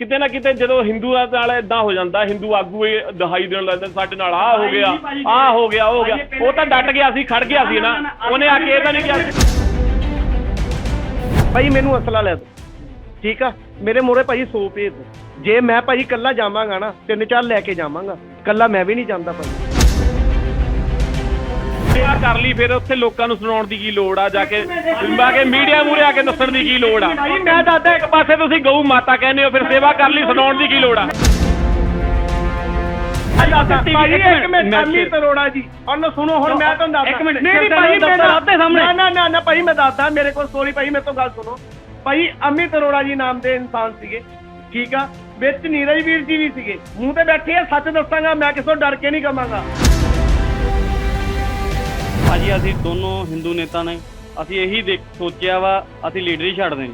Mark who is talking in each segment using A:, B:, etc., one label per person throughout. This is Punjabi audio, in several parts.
A: ਕਿਤੇ ਨਾ ਕਿਤੇ ਜਦੋਂ ਹਿੰਦੂਆਂ ਨਾਲ ਇਦਾਂ ਹੋ ਜਾਂਦਾ ਹਿੰਦੂ ਆਗੂ ਇਹ ਦਹਾਈ ਦੇਣ ਲੱਗਦੇ ਸਾਡੇ ਨਾਲ ਆਹ ਹੋ ਗਿਆ ਆਹ ਹੋ ਗਿਆ ਉਹ ਹੋ ਗਿਆ। ਉਹ ਤਾਂ ਡਟ ਗਿਆ ਸੀ ਖੜ ਗਿਆ ਸੀ ਨਾ। ਉਹਨੇ ਆ ਕੇ ਇਹ ਤਾਂ ਨਹੀਂ ਕਿਹਾ ਸੀ।
B: ਭਾਈ ਮੈਨੂੰ ਅਸਲਾ ਲੈ ਦੋ ਠੀਕ ਆ? ਮੇਰੇ ਮੋਰੇ ਭਾਈ 100 ਭੇਜ ਜੇ ਮੈਂ ਭਾਈ ਕੱਲਾ ਜਾਵਾਂਗਾ ਨਾ ਤਿੰਨ ਚਾਰ ਲੈ ਕੇ ਜਾਵਾਂਗਾ। ਕੱਲਾ ਮੈਂ ਵੀ ਨਹੀਂ ਜਾਂਦਾ ਭਾਈ।
A: ਸੇਵਾ ਕਰ ਲਈ ਫਿਰ ਉੱਥੇ ਲੋਕਾਂ ਨੂੰ ਸੁਣਾਉਣ ਦੀ ਕੀ ਲੋੜ ਆ? ਜਾ ਕੇ ਬਾ ਕੇ ਮੀਡੀਆ ਮੂਰੇ ਆ ਕੇ ਦੱਸਣ ਦੀ ਕੀ ਲੋੜ ਆ? ਮੈਂ ਦੱਸਦਾ ਇੱਕ ਪਾਸੇ ਤੁਸੀਂ ਗਊ ਮਾਤਾ ਕਹਿੰਦੇ ਹੋ ਫਿਰ ਸੇਵਾ ਕਰ ਲਈ ਸੁਣਾਉਣ ਦੀ ਕੀ ਲੋੜ ਆ?
B: ਭਾਈ ਇੱਕ ਮਿੰਟ ਜੀ। ਉਹਨੂੰ ਸੁਣੋ ਹੁਣ ਮੈਂ ਤੁਹਾਨੂੰ ਦੱਸਦਾ।
A: ਇੱਕ ਮਿੰਟ,
B: ਨਹੀਂ ਨਹੀਂ
A: ਚੱਲ
B: ਭਾਈ
A: ਚੱਲ
B: ਮੈਂ
A: ਦੱਸੋ ਆਪਦੇ ਸਾਹਮਣੇ।
B: ਨਾ ਨਾ ਨਾ ਨਾ ਭਾਈ ਮੈਂ ਦੱਸਦਾ ਮੇਰੇ ਕੋਲ ਸੋਰੀ ਭਾਈ ਮੇਰੇ ਤੋਂ ਗੱਲ ਸੁਣੋ। ਭਾਈ ਅਮਿਤ ਅਰੋੜਾ ਜੀ ਨਾਮ ਦੇ ਇਨਸਾਨ ਸੀਗੇ ਠੀਕ ਆ? ਵਿੱਚ ਨੀਰਜ ਵੀਰ ਜੀ ਵੀ ਸੀਗੇ। ਮੂੰਹ ਤੇ ਬੈਠੇ ਆ ਸੱਚ ਦੱਸਾਂਗਾ ਮੈਂ ਕਿਸੇ ਤੋਂ ਡਰ ਕੇ ਨਹੀਂ ਕਵਾਂਗਾ।
C: ਭਾਜੀ ਅਸੀਂ ਦੋਨੋਂ ਹਿੰਦੂ ਨੇਤਾ ਨੇ। ਅਸੀਂ ਇਹੀ ਦੇਖ ਸੋਚਿਆ ਵਾ, ਅਸੀਂ ਲੀਡਰ ਹੀ ਛੱਡ ਦੇਣੀ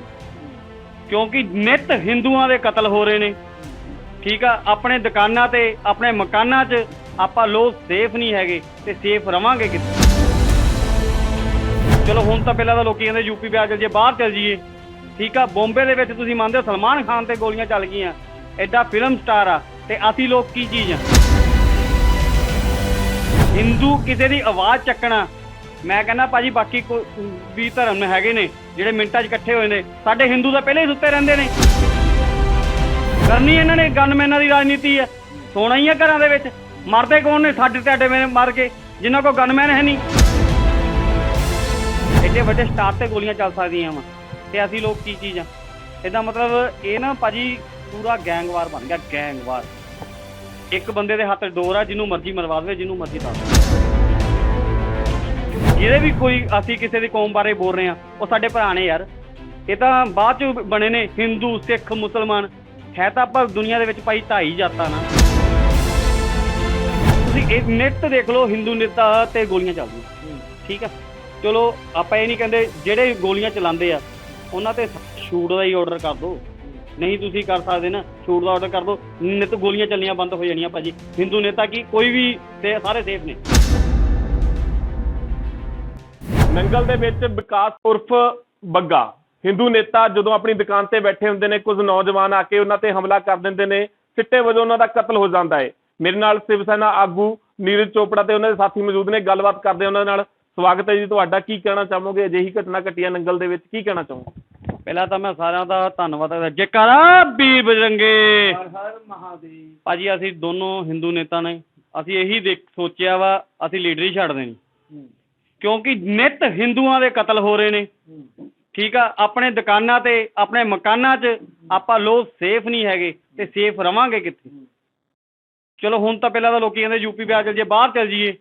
C: ਕਿਉਂਕਿ ਨਿਤ ਹਿੰਦੂਆਂ ਦੇ ਕਤਲ ਹੋ ਰਹੇ ਨੇ। ਠੀਕ ਆ, ਆਪਣੇ ਦੁਕਾਨਾਂ ਤੇ, ਆਪਣੇ ਮਕਾਨਾਂ 'ਚ ਆਪਾਂ ਲੋਕ ਸੇਫ ਨਹੀਂ ਹੈਗੇ ਤੇ ਸੇਫ ਰਵਾਂਗੇ ਕਿੱਥੇ? ਚਲੋ, ਹੁਣ ਤਾਂ ਪਹਿਲਾਂ ਤਾਂ ਲੋਕੀ ਕਹਿੰਦੇ ਯੂਪੀ ਬਿਹਾਰ ਚਲ ਜੇ ਬਾਹਰ ਚਲ ਜੀਏ ਠੀਕ ਆ, ਬੰਬੇ ਦੇ ਵਿੱਚ ਤੁਸੀਂ ਮੰਨਦੇ ਹੋ, ਸਲਮਾਨ ਖਾਨ ਤੇ ਗੋਲੀਆਂ ਚੱਲ ਗਈਆਂ। ਐਡਾ ਫਿਲਮ ਸਟਾਰ ਆ ਤੇ ਅਸੀਂ ਲੋਕ ਕੀ ਚੀਜ਼ ਆ? ਹਿੰਦੂ ਕਿਸੇ ਦੀ ਆਵਾਜ਼ ਚੱਕਣਾ, ਮੈਂ ਕਹਿੰਦਾ ਭਾਜੀ ਬਾਕੀ ਕੋਈ ਵੀ ਧਰਮ ਹੈਗੇ ਨੇ, ਜਿਹੜੇ ਮਿੰਟਾਂ 'ਚ ਇਕੱਠੇ ਹੋਏ ਨੇ, ਸਾਡੇ ਹਿੰਦੂ ਤਾਂ ਪਹਿਲੇ ਹੀ ਸੁੱਤੇ ਰਹਿੰਦੇ ਨੇ। ਕਰਨੀ ਇਹਨਾਂ ਨੇ, ਗਨਮੈਨਾਂ ਦੀ ਰਾਜਨੀਤੀ ਹੈ, ਸੋਣਾ ਹੀ ਹੈ ਘਰਾਂ ਦੇ ਵਿੱਚ। ਮਰਦੇ ਕੌਣ ਨੇ ਸਾਡੇ ਤੁਹਾਡੇ ਮੇਰੇ ਮਰ ਕੇ, ਜਿਨ੍ਹਾਂ ਕੋਲ ਗਨਮੈਨ ਹੈ ਨਹੀਂ। ਐਡੇ ਵੱਡੇ ਸਟਾਰ ਤੇ ਗੋਲੀਆਂ ਚੱਲ ਸਕਦੀਆਂ ਵਾ, ਤੇ ਅਸੀਂ ਲੋਕ ਕੀ ਚੀਜ਼ ਆ? ਇਹਦਾ ਮਤਲਬ ਇਹ ਨਾ ਭਾਜੀ ਪੂਰਾ ਗੈਂਗਵਾਰ ਬਣ ਗਿਆ, ਗੈਂਗਵਾਰ। ਇੱਕ ਬੰਦੇ ਦੇ ਹੱਥ 'ਚ ਡੋਰ ਆ, ਜਿਹਨੂੰ ਮਰਜ਼ੀ ਮਰਵਾ ਦੇਵੇ, ਜਿਹਨੂੰ ਮਰਜ਼ੀ ਦੱਸ ਦੇਵੇ। ਜਿਹਦੇ ਵੀ ਕੋਈ ਅਸੀਂ ਕਿਸੇ ਦੀ ਕੌਮ ਬਾਰੇ ਬੋਲ ਰਹੇ ਆ ਉਹ ਸਾਡੇ ਭਰਾ ਨੇ ਯਾਰ। ਇਹ ਤਾਂ ਬਾਅਦ ਚ ਬਣੇ ਨੇ, ਹਿੰਦੂ, ਸਿੱਖ, ਮੁਸਲਮਾਨ। ਹੈ ਤਾਂ ਆਪਾਂ ਦੁਨੀਆ ਦੇ ਵਿੱਚ ਭਾਈ ਢਾਈ ਜਾਤਾਂ ਨਾ ਤੁਸੀਂ ਇਹ ਨੈਟ ਦੇਖ ਲਓ, ਹਿੰਦੂ ਨੇਤਾ ਤੇ ਗੋਲੀਆਂ ਚੱਲਦੀਆਂ। ਠੀਕ ਆ? ਚਲੋ, ਆਪਾਂ ਇਹ ਨਹੀਂ ਕਹਿੰਦੇ, ਜਿਹੜੇ ਗੋਲੀਆਂ ਚਲਾਉਂਦੇ ਆ, ਉਹਨਾਂ ਤੇ ਸ਼ੂਟ ਦਾ ਹੀ ਆਰਡਰ ਕਰ ਦਿਓ। ਨਹੀਂ ਤੁਸੀਂ ਕਰ ਸਕਦੇ ਨਾ ਸ਼ੂਟ ਦਾ ਆਰਡਰ ਕਰ ਦਿਓ। ਨਿਤ ਗੋਲੀਆਂ ਚੱਲਣੀਆਂ ਬੰਦ ਹੋ ਜਾਣੀਆਂ ਭਾਜੀ। ਹਿੰਦੂ ਨੇਤਾ ਕੀ, ਕੋਈ ਵੀ ਤੇ ਸਾਰੇ ਸੇਫ ਨੇ।
A: ਨੰਗਲ ਦੇ ਵਿੱਚ ਵਿਕਾਸ ਉਰਫ ਬੱਗਾ। ਹਿੰਦੂ ਨੇਤਾ ਜਦੋਂ ਆਪਣੀ ਦੁਕਾਨ ਤੇ ਬੈਠੇ ਹੁੰਦੇ ਨੇ, ਕੁਝ ਨੌਜਵਾਨ ਆ ਕੇ ਉਹਨਾਂ ਤੇ ਹਮਲਾ ਕਰ ਦਿੰਦੇ ਨੇ। ਸਿੱਟੇ ਵਜੋਂ ਉਹਨਾਂ ਦਾ ਕਤਲ ਹੋ ਜਾਂਦਾ ਹੈ ਮੇਰੇ ਨਾਲ ਸ਼ਿਵ ਸੈਨਾ ਆਗੂ ਨੀਰਜ ਚੋਪੜਾ ਤੇ ਉਹਨਾਂ ਦੇ ਸਾਥੀ ਮੌਜੂਦ ਨੇ, ਗੱਲਬਾਤ ਕਰਦੇ ਉਹਨਾਂ ਨਾਲ। ਸਵਾਗਤ ਹੈ ਜੀ ਤੁਹਾਡਾ। ਕੀ ਕਹਿਣਾ ਚਾਹੋਗੇ? ਅਜਿਹੀ ਘਟਨਾ ਘਟੀਆ ਨੰਗਲ ਦੇ ਵਿੱਚ ਕੀ ਕਹਿਣਾ ਚਾਹੋਗੇ?
C: ਪਹਿਲਾਂ ਤਾਂ ਮੈਂ ਸਾਰਿਆਂ ਦਾ ਧੰਨਵਾਦ ਕਰਦਾ। ਜੇਕਰ ਵੀਰ ਬਜਰੰਗੇ।
B: ਹਰ ਮਹਾਦੇਵ।
C: ਭਾਜੀ ਅਸੀਂ ਦੋਨੋਂ ਹਿੰਦੂ ਨੇਤਾ ਨੇ। ਅਸੀਂ ਇਹੀ ਦੇਖ ਸੋਚਿਆ ਵਾ ਅਸੀਂ ਲੀਡਰ ਹੀ ਛੱਡ ਦੇਣੀ। ਕਿਉਂਕਿ ਨਿਤ ਹਿੰਦੂਆਂ ਦੇ ਕਤਲ ਹੋ ਰਹੇ ਨੇ। ਠੀਕ ਆ ਆਪਣੇ ਦੁਕਾਨਾਂ ਤੇ ਆਪਣੇ ਮਕਾਨਾਂ 'ਚ ਆਪਾਂ ਲੋਕ ਸੇਫ ਨਹੀਂ ਹੈਗੇ ਤੇ ਸੇਫ ਰਵਾਂਗੇ ਕਿੱਥੇ? ਚਲੋ ਹੁਣ ਤਾਂ ਪਹਿਲਾਂ ਤਾਂ ਲੋਕੀ ਕਹਿੰਦੇ ਯੂਪੀ ਬਿਹਾਰ ਚਲ ਜੇ ਬਾਹਰ ਚਲ ਜਾਈਏ।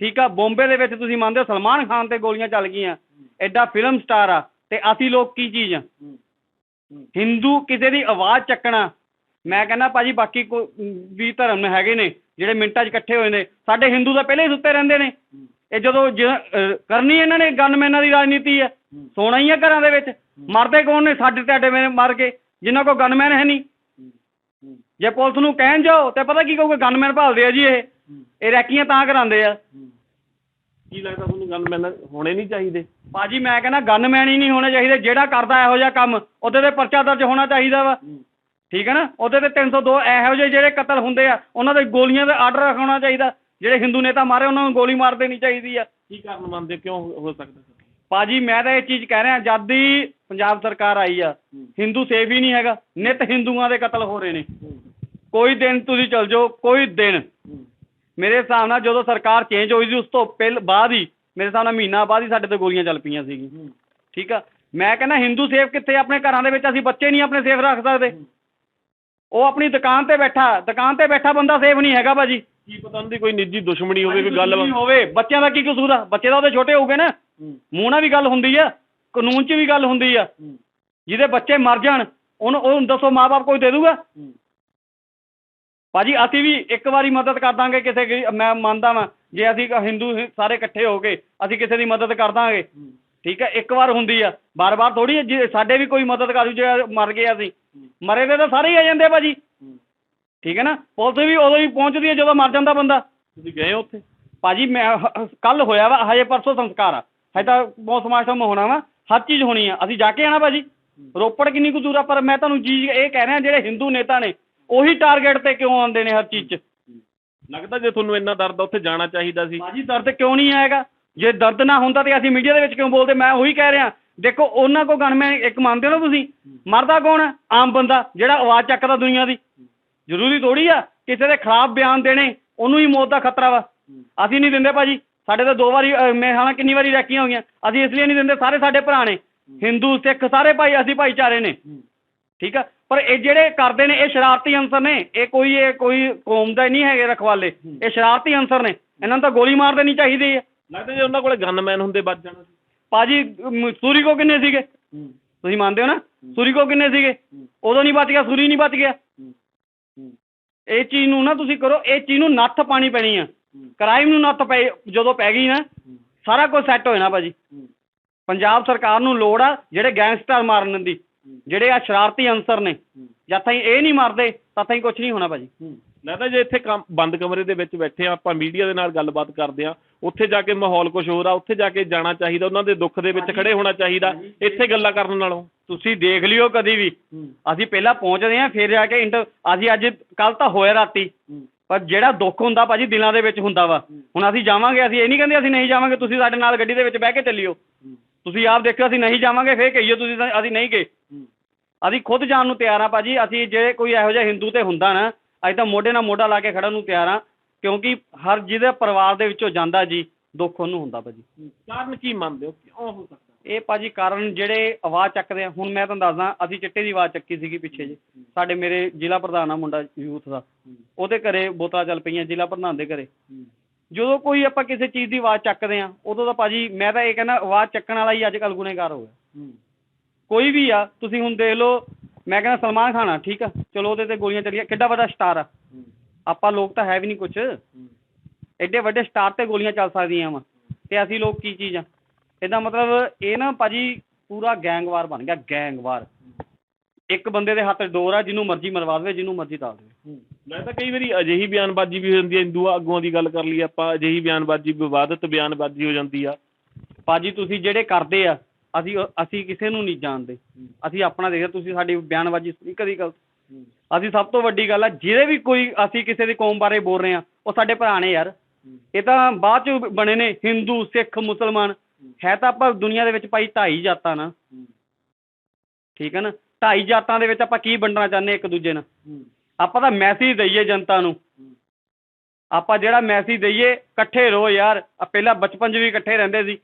C: ਠੀਕ ਆ ਬੰਬੇ ਦੇ ਵਿੱਚ ਤੁਸੀਂ ਮੰਨਦੇ ਹੋ ਸਲਮਾਨ ਖਾਨ ਤੇ ਗੋਲੀਆਂ ਚੱਲ ਗਈਆਂ। ਐਡਾ ਫਿਲਮ ਸਟਾਰ ਆ। ਤੇ ਅਸੀਂ ਲੋਕ ਕੀ ਚੀਜ਼ ਆ? ਹਿੰਦੂ ਕਿਸੇ ਦੀ ਆਵਾਜ਼ ਚੱਕਣਾ। ਮੈਂ ਕਹਿੰਦਾ ਭਾਜੀ ਬਾਕੀ ਕੋਈ ਵੀ ਧਰਮ ਹੈਗੇ ਨੇ ਜਿਹੜੇ ਮਿੰਟਾਂ 'ਚ ਇਕੱਠੇ ਹੋਏ ਨੇ ਸਾਡੇ ਹਿੰਦੂ ਤਾਂ ਪਹਿਲੇ ਹੀ ਸੁੱਤੇ ਰਹਿੰਦੇ ਨੇ। ਇਹ ਜਦੋਂ ਕਰਨੀ ਇਹਨਾਂ ਨੇ ਗਨਮੈਨਾਂ ਦੀ ਰਾਜਨੀਤੀ ਹੈ। ਸੋਣਾ ਹੀ ਹੈ ਘਰਾਂ ਦੇ ਵਿੱਚ। ਮਰਦੇ ਕੌਣ ਨੇ? ਸਾਡੇ ਤੁਹਾਡੇ ਮੇਰੇ ਮਰ ਕੇ। ਜਿਨ੍ਹਾਂ ਕੋਲ ਗਨਮੈਨ ਹੈ ਨਹੀਂ। ਜੇ ਪੁਲਿਸ ਨੂੰ ਕਹਿਣ ਜਾਓ ਤੇ ਪਤਾ ਕੀ ਕਹੂਗੇ? ਗਨਮੈਨ ਭਾਲਦੇ ਆ ਜੀ ਇਹ। ਇਹ ਰੈਕੀਆਂ ਤਾਂ ਕਰਾਉਂਦੇ ਆ।
A: ਕੀ ਲੱਗਦਾ ਤੁਹਾਨੂੰ ਗੱਲ ਮੈਨਾਂ ਹੋਣੇ ਨਹੀਂ ਚਾਹੀਦੇ?
C: ਭਾਜੀ ਮੈਂ ਕਹਿੰਦਾ ਗਨਮੈਨ ਹੀ ਨਹੀਂ ਹੋਣੇ ਚਾਹੀਦੇ ਜਿਹੜਾ ਕਰਦਾ ਇਹੋ ਜਿਹਾ ਕੰਮ ਉਹਦੇ ਤੇ ਪਰਚਾ ਦਰਜ ਹੋਣਾ ਚਾਹੀਦਾ ਵਾ। ਠੀਕ ਹੈ ਨਾ? ਉਹਦੇ ਤੇ 302 ਇਹੋ ਜਿਹੇ ਜਿਹੜੇ ਕਤਲ ਹੁੰਦੇ ਆ ਉਹਨਾਂ ਦੇ ਗੋਲੀਆਂ ਦਾ ਆਰਡਰ ਰੱਖਣਾ ਚਾਹੀਦਾ। ਜਿਹੜੇ ਹਿੰਦੂ ਨੇਤਾ ਮਾਰੇ ਉਹਨਾਂ ਨੂੰ ਗੋਲੀ ਮਾਰ ਦੇਣੀ ਚਾਹੀਦੀ ਆ।
A: ਕੀ ਕਾਰਨ ਮੰਨਦੇ? ਕਿਉਂ ਹੋ ਸਕਦਾ
C: ਭਾਜੀ ਮੈਂ ਤਾਂ ਇਹ ਚੀਜ਼ ਕਹਿ ਰਿਹਾ ਜਦ ਦੀ ਪੰਜਾਬ ਸਰਕਾਰ ਆਈ ਆ ਹਿੰਦੂ ਸੇਫ ਹੀ ਨਹੀਂ ਹੈਗਾ ਨਿਤ ਹਿੰਦੂਆਂ ਦੇ ਕਤਲ ਹੋ ਰਹੇ ਨੇ। ਕੋਈ ਦਿਨ ਤੁਸੀਂ ਚਲ ਜਾਓ ਕੋਈ ਦਿਨ। ਮੇਰੇ ਹਿਸਾਬ ਨਾਲ ਜਦੋਂ ਸਰਕਾਰ ਚੇਂਜ ਹੋਈ ਸੀ ਉਸ ਤੋਂ ਪਹਿਲ ਬਾਅਦ ਹੀ ਮੇਰੇ ਹਿਸਾਬ ਨਾਲ ਮਹੀਨਾ ਬਾਅਦ ਹੀ ਸਾਡੇ ਤੇ ਗੋਲੀਆਂ ਚੱਲ ਪਈਆਂ ਸੀਗੀਆਂ। ਠੀਕ ਆ? ਮੈਂ ਕਹਿੰਦਾ ਹਿੰਦੂ ਸੇਫ ਕਿੱਥੇ ਆਪਣੇ ਘਰਾਂ ਦੇ ਵਿੱਚ ਅਸੀਂ ਬੱਚੇ ਨਹੀਂ ਆਪਣੇ ਸੇਫ ਰੱਖ ਸਕਦੇ। ਉਹ ਆਪਣੀ ਦੁਕਾਨ ਤੇ ਬੈਠਾ ਦੁਕਾਨ ਤੇ ਬੈਠਾ ਬੰਦਾ ਸੇਫ ਨਹੀਂ ਹੈਗਾ ਭਾਜੀ।
A: ਕੀ ਪਤਾ ਉਹਨਾਂ ਦੀ ਕੋਈ ਨਿੱਜੀ ਦੁਸ਼ਮਣੀ ਹੋਵੇ ਕੋਈ ਗੱਲ
C: ਨਹੀਂ ਹੋਵੇ ਬੱਚਿਆਂ ਦਾ ਕੀ ਕਸੂਰ ਆ? ਬੱਚੇ ਤਾਂ ਉਹਦੇ ਛੋਟੇ ਹੋਊਗੇ ਨਾ। ਮੂੰਹ ਨਾਲ ਵੀ ਗੱਲ ਹੁੰਦੀ ਆ ਕਾਨੂੰਨ 'ਚ ਵੀ ਗੱਲ ਹੁੰਦੀ ਆ। ਜਿਹਦੇ ਬੱਚੇ ਮਰ ਜਾਣ ਉਹਨੂੰ ਉਹਨੂੰ ਦੱਸੋ ਮਾਪੇ ਕੋਈ ਦੇ ਦੂਗਾ? ਭਾਜੀ ਅਸੀਂ ਵੀ ਇੱਕ ਵਾਰੀ ਮਦਦ ਕਰ ਦਾਂਗੇ ਕਿਸੇ ਦੀ ਮੈਂ ਮੰਨਦਾ ਵਾਂ ਜੇ ਅਸੀਂ ਹਿੰਦੂ ਸਾਰੇ ਇਕੱਠੇ ਹੋ ਕੇ ਅਸੀਂ ਕਿਸੇ ਦੀ ਮਦਦ ਕਰ ਦਾਂਗੇ। ਠੀਕ ਹੈ ਇੱਕ ਵਾਰ ਹੁੰਦੀ ਆ ਬਾਰ-ਬਾਰ ਥੋੜੀ ਜੇ ਸਾਡੇ ਵੀ ਕੋਈ ਮਦਦ ਕਰੂ ਜੇ ਮਰ ਗਏ ਅਸੀਂ। ਮਰੇ ਦੇ ਤਾਂ ਸਾਰੇ ਹੀ ਆ ਜਾਂਦੇ ਆ ਭਾਜੀ। ਠੀਕ ਹੈ ਨਾ ਪੁਲਿਸ ਵੀ ਉਦੋਂ ਹੀ ਪਹੁੰਚਦੀ ਹੈ ਜਦੋਂ ਮਰ ਜਾਂਦਾ ਬੰਦਾ।
A: ਤੁਸੀਂ ਗਏ ਹੋ ਉੱਥੇ?
C: ਭਾਜੀ ਮੈਂ ਕੱਲ ਹੋਇਆ ਵਾ ਹਜੇ ਪਰਸੋਂ ਸੰਸਕਾਰ ਆ। ਹਜੇ ਤਾਂ ਬਹੁਤ ਸਮਾਜ ਤੋਂ ਹੋਣਾ ਵਾ ਹਰ ਚੀਜ਼ ਹੋਣੀ ਆ। ਅਸੀਂ ਜਾ ਕੇ ਆਣਾ ਭਾਜੀ। ਰੋਪੜ ਕਿੰਨੀ ਕੁ ਦੂਰ ਆ ਪਰ ਮੈਂ ਤੁਹਾਨੂੰ ਚੀਜ਼ ਇਹ ਕਹਿ ਰਿਹਾ ਜਿਹੜੇ ਹਿੰਦੂ ਨੇਤਾ ਨੇ ਉਹੀ ਟਾਰਗੇਟ ਤੇ ਕਿਉਂ ਆਉਂਦੇ ਨੇ ਹਰ ਚੀਜ਼ 'ਚ?
A: ਲੱਗਦਾ ਜੇ ਤੁਹਾਨੂੰ ਇੰਨਾ ਦਰਦ ਆ ਉੱਥੇ ਜਾਣਾ ਚਾਹੀਦਾ ਸੀ।
C: ਬਾਜੀ ਦਰਦ ਕਿਉਂ ਨਹੀਂ ਆਏਗਾ ਜੇ ਦਰਦ ਨਾ ਹੁੰਦਾ ਤੇ ਅਸੀਂ ਮੀਡੀਆ ਦੇ ਵਿੱਚ ਕਿਉਂ ਬੋਲਦੇ? ਮੈਂ ਉਹੀ ਕਹਿ ਰਿਹਾ। ਦੇਖੋ ਉਹਨਾਂ ਕੋ ਗਨਮੈਨ ਇੱਕ ਮੰਨਦੇ ਹੋ ਨਾ ਤੁਸੀਂ? ਮਰਦਾ ਕੌਣ ਹੈ? ਆਮ ਬੰਦਾ ਜਿਹੜਾ ਆਵਾਜ਼ ਚੱਕਦਾ ਦੁਨੀਆ ਦੀ। ਜ਼ਰੂਰੀ ਥੋੜੀ ਆ ਕਿਸੇ ਦੇ ਖਿਲਾਫ ਬਿਆਨ ਦੇਣੇ ਉਹਨੂੰ ਹੀ ਮੌਤ ਦਾ ਖਤਰਾ ਵਾ। ਅਸੀਂ ਨਹੀਂ ਦਿੰਦੇ ਭਾਜੀ। ਸਾਡੇ ਤਾਂ ਦੋ ਵਾਰੀ ਅਹ, ਮੈਂ ਹਾਂ ਕਿੰਨੀ ਵਾਰੀ ਰੈਕੀਆਂ ਹੋਈਆਂ ਅਸੀਂ ਇਸ ਲਈ ਨਹੀਂ ਦਿੰਦੇ ਸਾਰੇ ਸਾਡੇ ਭਰਾ ਨੇ। ਹਿੰਦੂ ਸਿੱਖ ਸਾਰੇ ਭਾਈ ਅਸੀਂ ਭਾਈਚਾਰੇ ਨੇ। ਠੀਕ ਆ? ਪਰ ਇਹ ਜਿਹੜੇ ਕਰਦੇ ਨੇ ਇਹ ਸ਼ਰਾਰਤੀ ਅੰਸਰ ਨੇ। ਇਹ ਕੋਈ ਇਹ ਕੋਈ ਕੌਮ ਦਾ ਨਹੀਂ ਹੈਗੇ ਰਖਵਾਲੇ। ਇਹ ਸ਼ਰਾਰਤੀ ਅੰਸਰ ਨੇ। ਇਹਨਾਂ ਨੂੰ ਤਾਂ ਗੋਲੀ ਮਾਰ ਦੇਣੀ ਚਾਹੀਦੀ ਹੈ।
A: ਲੱਗਦਾ ਜੇ ਉਹਨਾਂ ਕੋਲੇ ਗਨਮੈਨ ਹੁੰਦੇ ਬਚ ਜਾਣਾ। ਸੀ
C: ਪਾਜੀ ਸੂਰੀ ਕੋ ਕਿੰਨੇ ਸੀਗੇ? ਤੁਸੀਂ ਮੰਨਦੇ ਹੋ ਨਾ? ਸੂਰੀ ਕੋ ਕਿੰਨੇ ਸੀਗੇ? ਉਦੋਂ ਨਹੀਂ ਬਚ ਗਿਆ ਸੂਰੀ ਨਹੀਂ ਬਚ ਗਿਆ। ਇਹ ਚੀਜ਼ ਨੂੰ ਨਾ ਤੁਸੀਂ ਕਰੋ ਇਹ ਚੀਜ਼ ਨੂੰ ਨੱਥ ਪਾਣੀ ਪੈਣੀ ਆ। ਕ੍ਰਾਈਮ ਨੂੰ ਨੱਥ ਪੈ ਜਦੋਂ ਪੈ ਗਈ ਨਾ ਸਾਰਾ ਕੁਝ ਸੈੱਟ ਹੋ ਜਾਣਾ ਭਾਜੀ। ਪੰਜਾਬ ਸਰਕਾਰ ਨੂੰ ਲੋੜ ਆ ਜਿਹੜੇ ਗੈਂਗਸਟਰ ਮਾਰਨ ਦੀ। ਜਿਹੜੇ ਆ ਸ਼ਰਾਰਤੀ ਅੰਸਰ ਨੇ ਜਦ ਤਾਈਂ ਇਹ ਨਹੀਂ ਮਰਦੇ ਤਦ ਤਾਈਂ ਕੁਝ ਨਹੀਂ ਹੋਣਾ ਭਾਜੀ।
A: ਲੱਗਦਾ ਜੇ ਇੱਥੇ ਕੰਮ ਬੰਦ ਕਮਰੇ ਦੇ ਵਿੱਚ ਬੈਠੇ ਆ ਆਪਾਂ ਮੀਡੀਆ ਦੇ ਨਾਲ ਗੱਲਬਾਤ ਕਰਦੇ ਆ ਉੱਥੇ ਜਾ ਕੇ ਮਾਹੌਲ ਕੁਝ ਹੋਰ ਆ ਉੱਥੇ ਜਾ ਕੇ ਜਾਣਾ ਚਾਹੀਦਾ ਉਹਨਾਂ ਦੇ ਦੁੱਖ ਦੇ ਵਿੱਚ ਖੜੇ ਹੋਣਾ ਚਾਹੀਦਾ ਇੱਥੇ ਗੱਲਾਂ ਕਰਨ ਨਾਲੋਂ।
C: ਤੁਸੀਂ ਦੇਖ ਲਿਓ ਕਦੀ ਵੀ। ਅਸੀਂ ਪਹਿਲਾਂ ਪਹੁੰਚਦੇ ਆਂ ਫਿਰ ਜਾ ਕੇ ਇੰਟਰ ਅਸੀਂ ਅੱਜ ਕੱਲ ਤਾਂ ਹੋਇਆ ਰਾਤੀ। ਪਰ ਜਿਹੜਾ ਦੁੱਖ ਹੁੰਦਾ ਭਾਜੀ ਦਿਲਾਂ ਦੇ ਵਿੱਚ ਹੁੰਦਾ ਵਾ। ਹੁਣ ਅਸੀਂ ਜਾਵਾਂਗੇ ਅਸੀਂ ਇਹ ਨਹੀਂ ਕਹਿੰਦੇ ਅਸੀਂ ਨਹੀਂ ਜਾਵਾਂਗੇ ਤੁਸੀਂ ਸਾਡੇ ਨਾਲ ਗੱਡੀ ਦੇ ਵਿੱਚ ਬਹਿ ਕੇ ਚੱਲਿਓ। ਤੁਸੀਂ ਆਪ ਦੇਖਿਓ ਅਸੀਂ ਨਹੀਂ ਜਾਵਾਂਗੇ ਫੇਰ ਕਹੀਓ ਤੁਸੀਂ ਤਾਂ ਅਸੀਂ ਨਹੀਂ ਗਏ। ਅਸੀਂ ਖੁਦ ਜਾਣ ਨੂੰ ਤਿਆਰ ਆ ਭਾਜੀ ਅਸੀਂ ਜੇ ਕੋਈ ਇਹੋ ਜਿਹਾ ਹਿੰਦੂ ਤੇ ਹੁੰਦਾ ਨਾ ਅਸੀਂ ਤਾਂ ਮੋਢੇ ਨਾਲ ਮੋਢਾ ਲਾ ਕੇ ਖੜਨ ਨੂੰ ਤਿਆਰ ਆ ਕਿਉਂਕਿ ਹਰ ਜਿਹਦੇ ਪਰਿਵਾਰ ਦੇ ਵਿੱਚੋਂ ਜਾਂਦਾ ਜੀ ਦੁੱਖ ਉਹਨੂੰ ਹੁੰਦਾ ਭਾਜੀ।
A: ਕਾਰਨ ਕੀ ਮੰਨਦੇ ਹੋ? ਕਿਉਂ ਹੋ ਸਕਦਾ?
C: ਇਹ ਭਾਜੀ ਕਾਰਨ ਜਿਹੜੇ ਆਵਾਜ਼ ਚੱਕਦੇ ਆ ਹੁਣ ਮੈਂ ਤੁਹਾਨੂੰ ਦੱਸਦਾ ਅਸੀਂ ਚਿੱਟੇ ਦੀ ਆਵਾਜ਼ ਚੱਕੀ ਸੀਗੀ ਪਿੱਛੇ ਜੇ ਸਾਡੇ ਮੇਰੇ ਜ਼ਿਲ੍ਹਾ ਪ੍ਰਧਾਨ ਆ ਮੁੰਡਾ ਯੂਥ ਦਾ। ਉਹਦੇ ਘਰੇ ਬੋਤਲਾਂ ਚੱਲ ਪਈਆਂ ਜ਼ਿਲ੍ਹਾ ਪ੍ਰਧਾਨ ਦੇ ਘਰੇ। ਜਦੋਂ ਕੋਈ ਆਪਾਂ ਕਿਸੇ ਚੀਜ਼ ਦੀ ਆਵਾਜ਼ ਚੱਕਦੇ ਆ ਉਦੋਂ ਤਾਂ ਭਾਜੀ ਮੈਂ ਤਾਂ ਇਹ ਕਹਿੰਦਾ ਆਵਾਜ਼ ਚੱਕਣ ਵਾਲਾ ਹੀ ਅੱਜ ਕੱਲ੍ਹ ਗੁਨੇਗਾਰ ਹੋ ਗਿਆ। ਕੋਈ ਵੀ ਆ ਤੁਸੀਂ ਹੁਣ ਦੇਖ ਲਓ ਮੈਂ ਕਹਿੰਦਾ ਸਲਮਾਨ ਖਾਨ ਆ ਠੀਕ ਆ ਚਲੋ ਉਹਦੇ ਤੇ ਗੋਲੀਆਂ ਚੱਲੀਆਂ ਕਿੱਡਾ ਵੱਡਾ ਸਟਾਰ ਆ। ਆਪਾਂ ਲੋਕ ਤਾਂ ਹੈ ਵੀ ਨਹੀਂ ਕੁਛ। ਐਡੇ ਵੱਡੇ ਸਟਾਰ ਤੇ ਗੋਲੀਆਂ ਚੱਲ ਸਕਦੀਆਂ ਵਾ ਤੇ ਅਸੀਂ ਲੋਕ ਕੀ ਚੀਜ਼ ਆ। ਇਹਦਾ ਮਤਲਬ ਇਹ ਨਾ ਭਾਜੀ ਪੂਰਾ ਗੈਂਗਵਾਰ ਬਣ ਗਿਆ ਗੈਂਗਵਾਰ। ਇੱਕ ਬੰਦੇ ਦੇ ਹੱਥ ਡੋਰ ਆ ਜਿਹਨੂੰ ਮਰਜ਼ੀ ਮਰਵਾ ਦੇਵੇ ਜਿਹਨੂੰ ਮਰਜ਼ੀ ਤਾਲ ਦੇਵੇ।
A: ਲੱਗਦਾ ਕਈ ਵਾਰੀ ਅਜਿਹੀ ਬਿਆਨਬਾਜ਼ੀ ਵੀ ਹੁੰਦੀ ਹੈ ਹਿੰਦੂ ਆਗੂਆਂ ਦੀ ਗੱਲ ਕਰ ਲਈ ਆਪਾਂ, ਅਜਿਹੀ ਬਿਆਨਬਾਜ਼ੀ, ਵਿਵਾਦਤ ਬਿਆਨਬਾਜ਼ੀ ਹੋ ਜਾਂਦੀ ਆ।
C: ਭਾਜੀ, ਤੁਸੀਂ ਜਿਹੜੇ ਕਰਦੇ ਆ, ਅਸੀਂ ਅਸੀਂ ਕਿਸੇ ਨੂੰ ਨਹੀਂ ਜਾਣਦੇ। ਅਸੀਂ ਆਪਣਾ ਦੇਖਦੇ, ਤੁਸੀਂ ਸਾਡੀ ਬਿਆਨਬਾਜ਼ੀ ਸੁਣੀ ਕਦੀ ਗਲਤ? ਅਸੀਂ ਸਭ ਤੋਂ ਵੱਡੀ ਗੱਲ ਆ, ਜਿਹੜੇ ਵੀ ਕੋਈ ਅਸੀਂ ਕਿਸੇ ਦੀ ਕੌਮ ਬਾਰੇ ਬੋਲ ਰਹੇ ਆ, ਉਹ ਸਾਡੇ ਭਰਾ ਨੇ ਯਾਰ। ਇਹ ਤਾਂ ਬਾਅਦ ਚ ਬਣੇ ਨੇ, ਹਿੰਦੂ, ਸਿੱਖ, ਮੁਸਲਮਾਨ। ਹੈ ਤਾਂ ਆਪਾਂ ਦੁਨੀਆ ਦੇ ਵਿੱਚ ਭਾਈ ਢਾਈ ਜਾਤਾਂ ਨਾ। ਠੀਕ ਹੈ ਨਾ? ਢਾਈ ਜਾਤਾਂ ਦੇ ਵਿੱਚ ਆਪਾਂ ਕੀ ਵੰਡਣਾ ਚਾਹੁੰਦੇ ਇੱਕ ਦੂਜੇ ਨਾਲ? ਆਪਾਂ ਤਾਂ ਮੈਸੇਜ ਦਈਏ ਜਨਤਾ ਨੂੰ। ਆਪਾਂ ਜਿਹੜਾ ਮੈਸੇਜ ਦਈਏ ਇਕੱਠੇ ਰਹੋ ਯਾਰ। ਆ ਪਹਿਲਾਂ ਬਚਪਨ 'ਚ ਵੀ ਇਕੱਠੇ ਰਹਿੰਦੇ ਸੀ।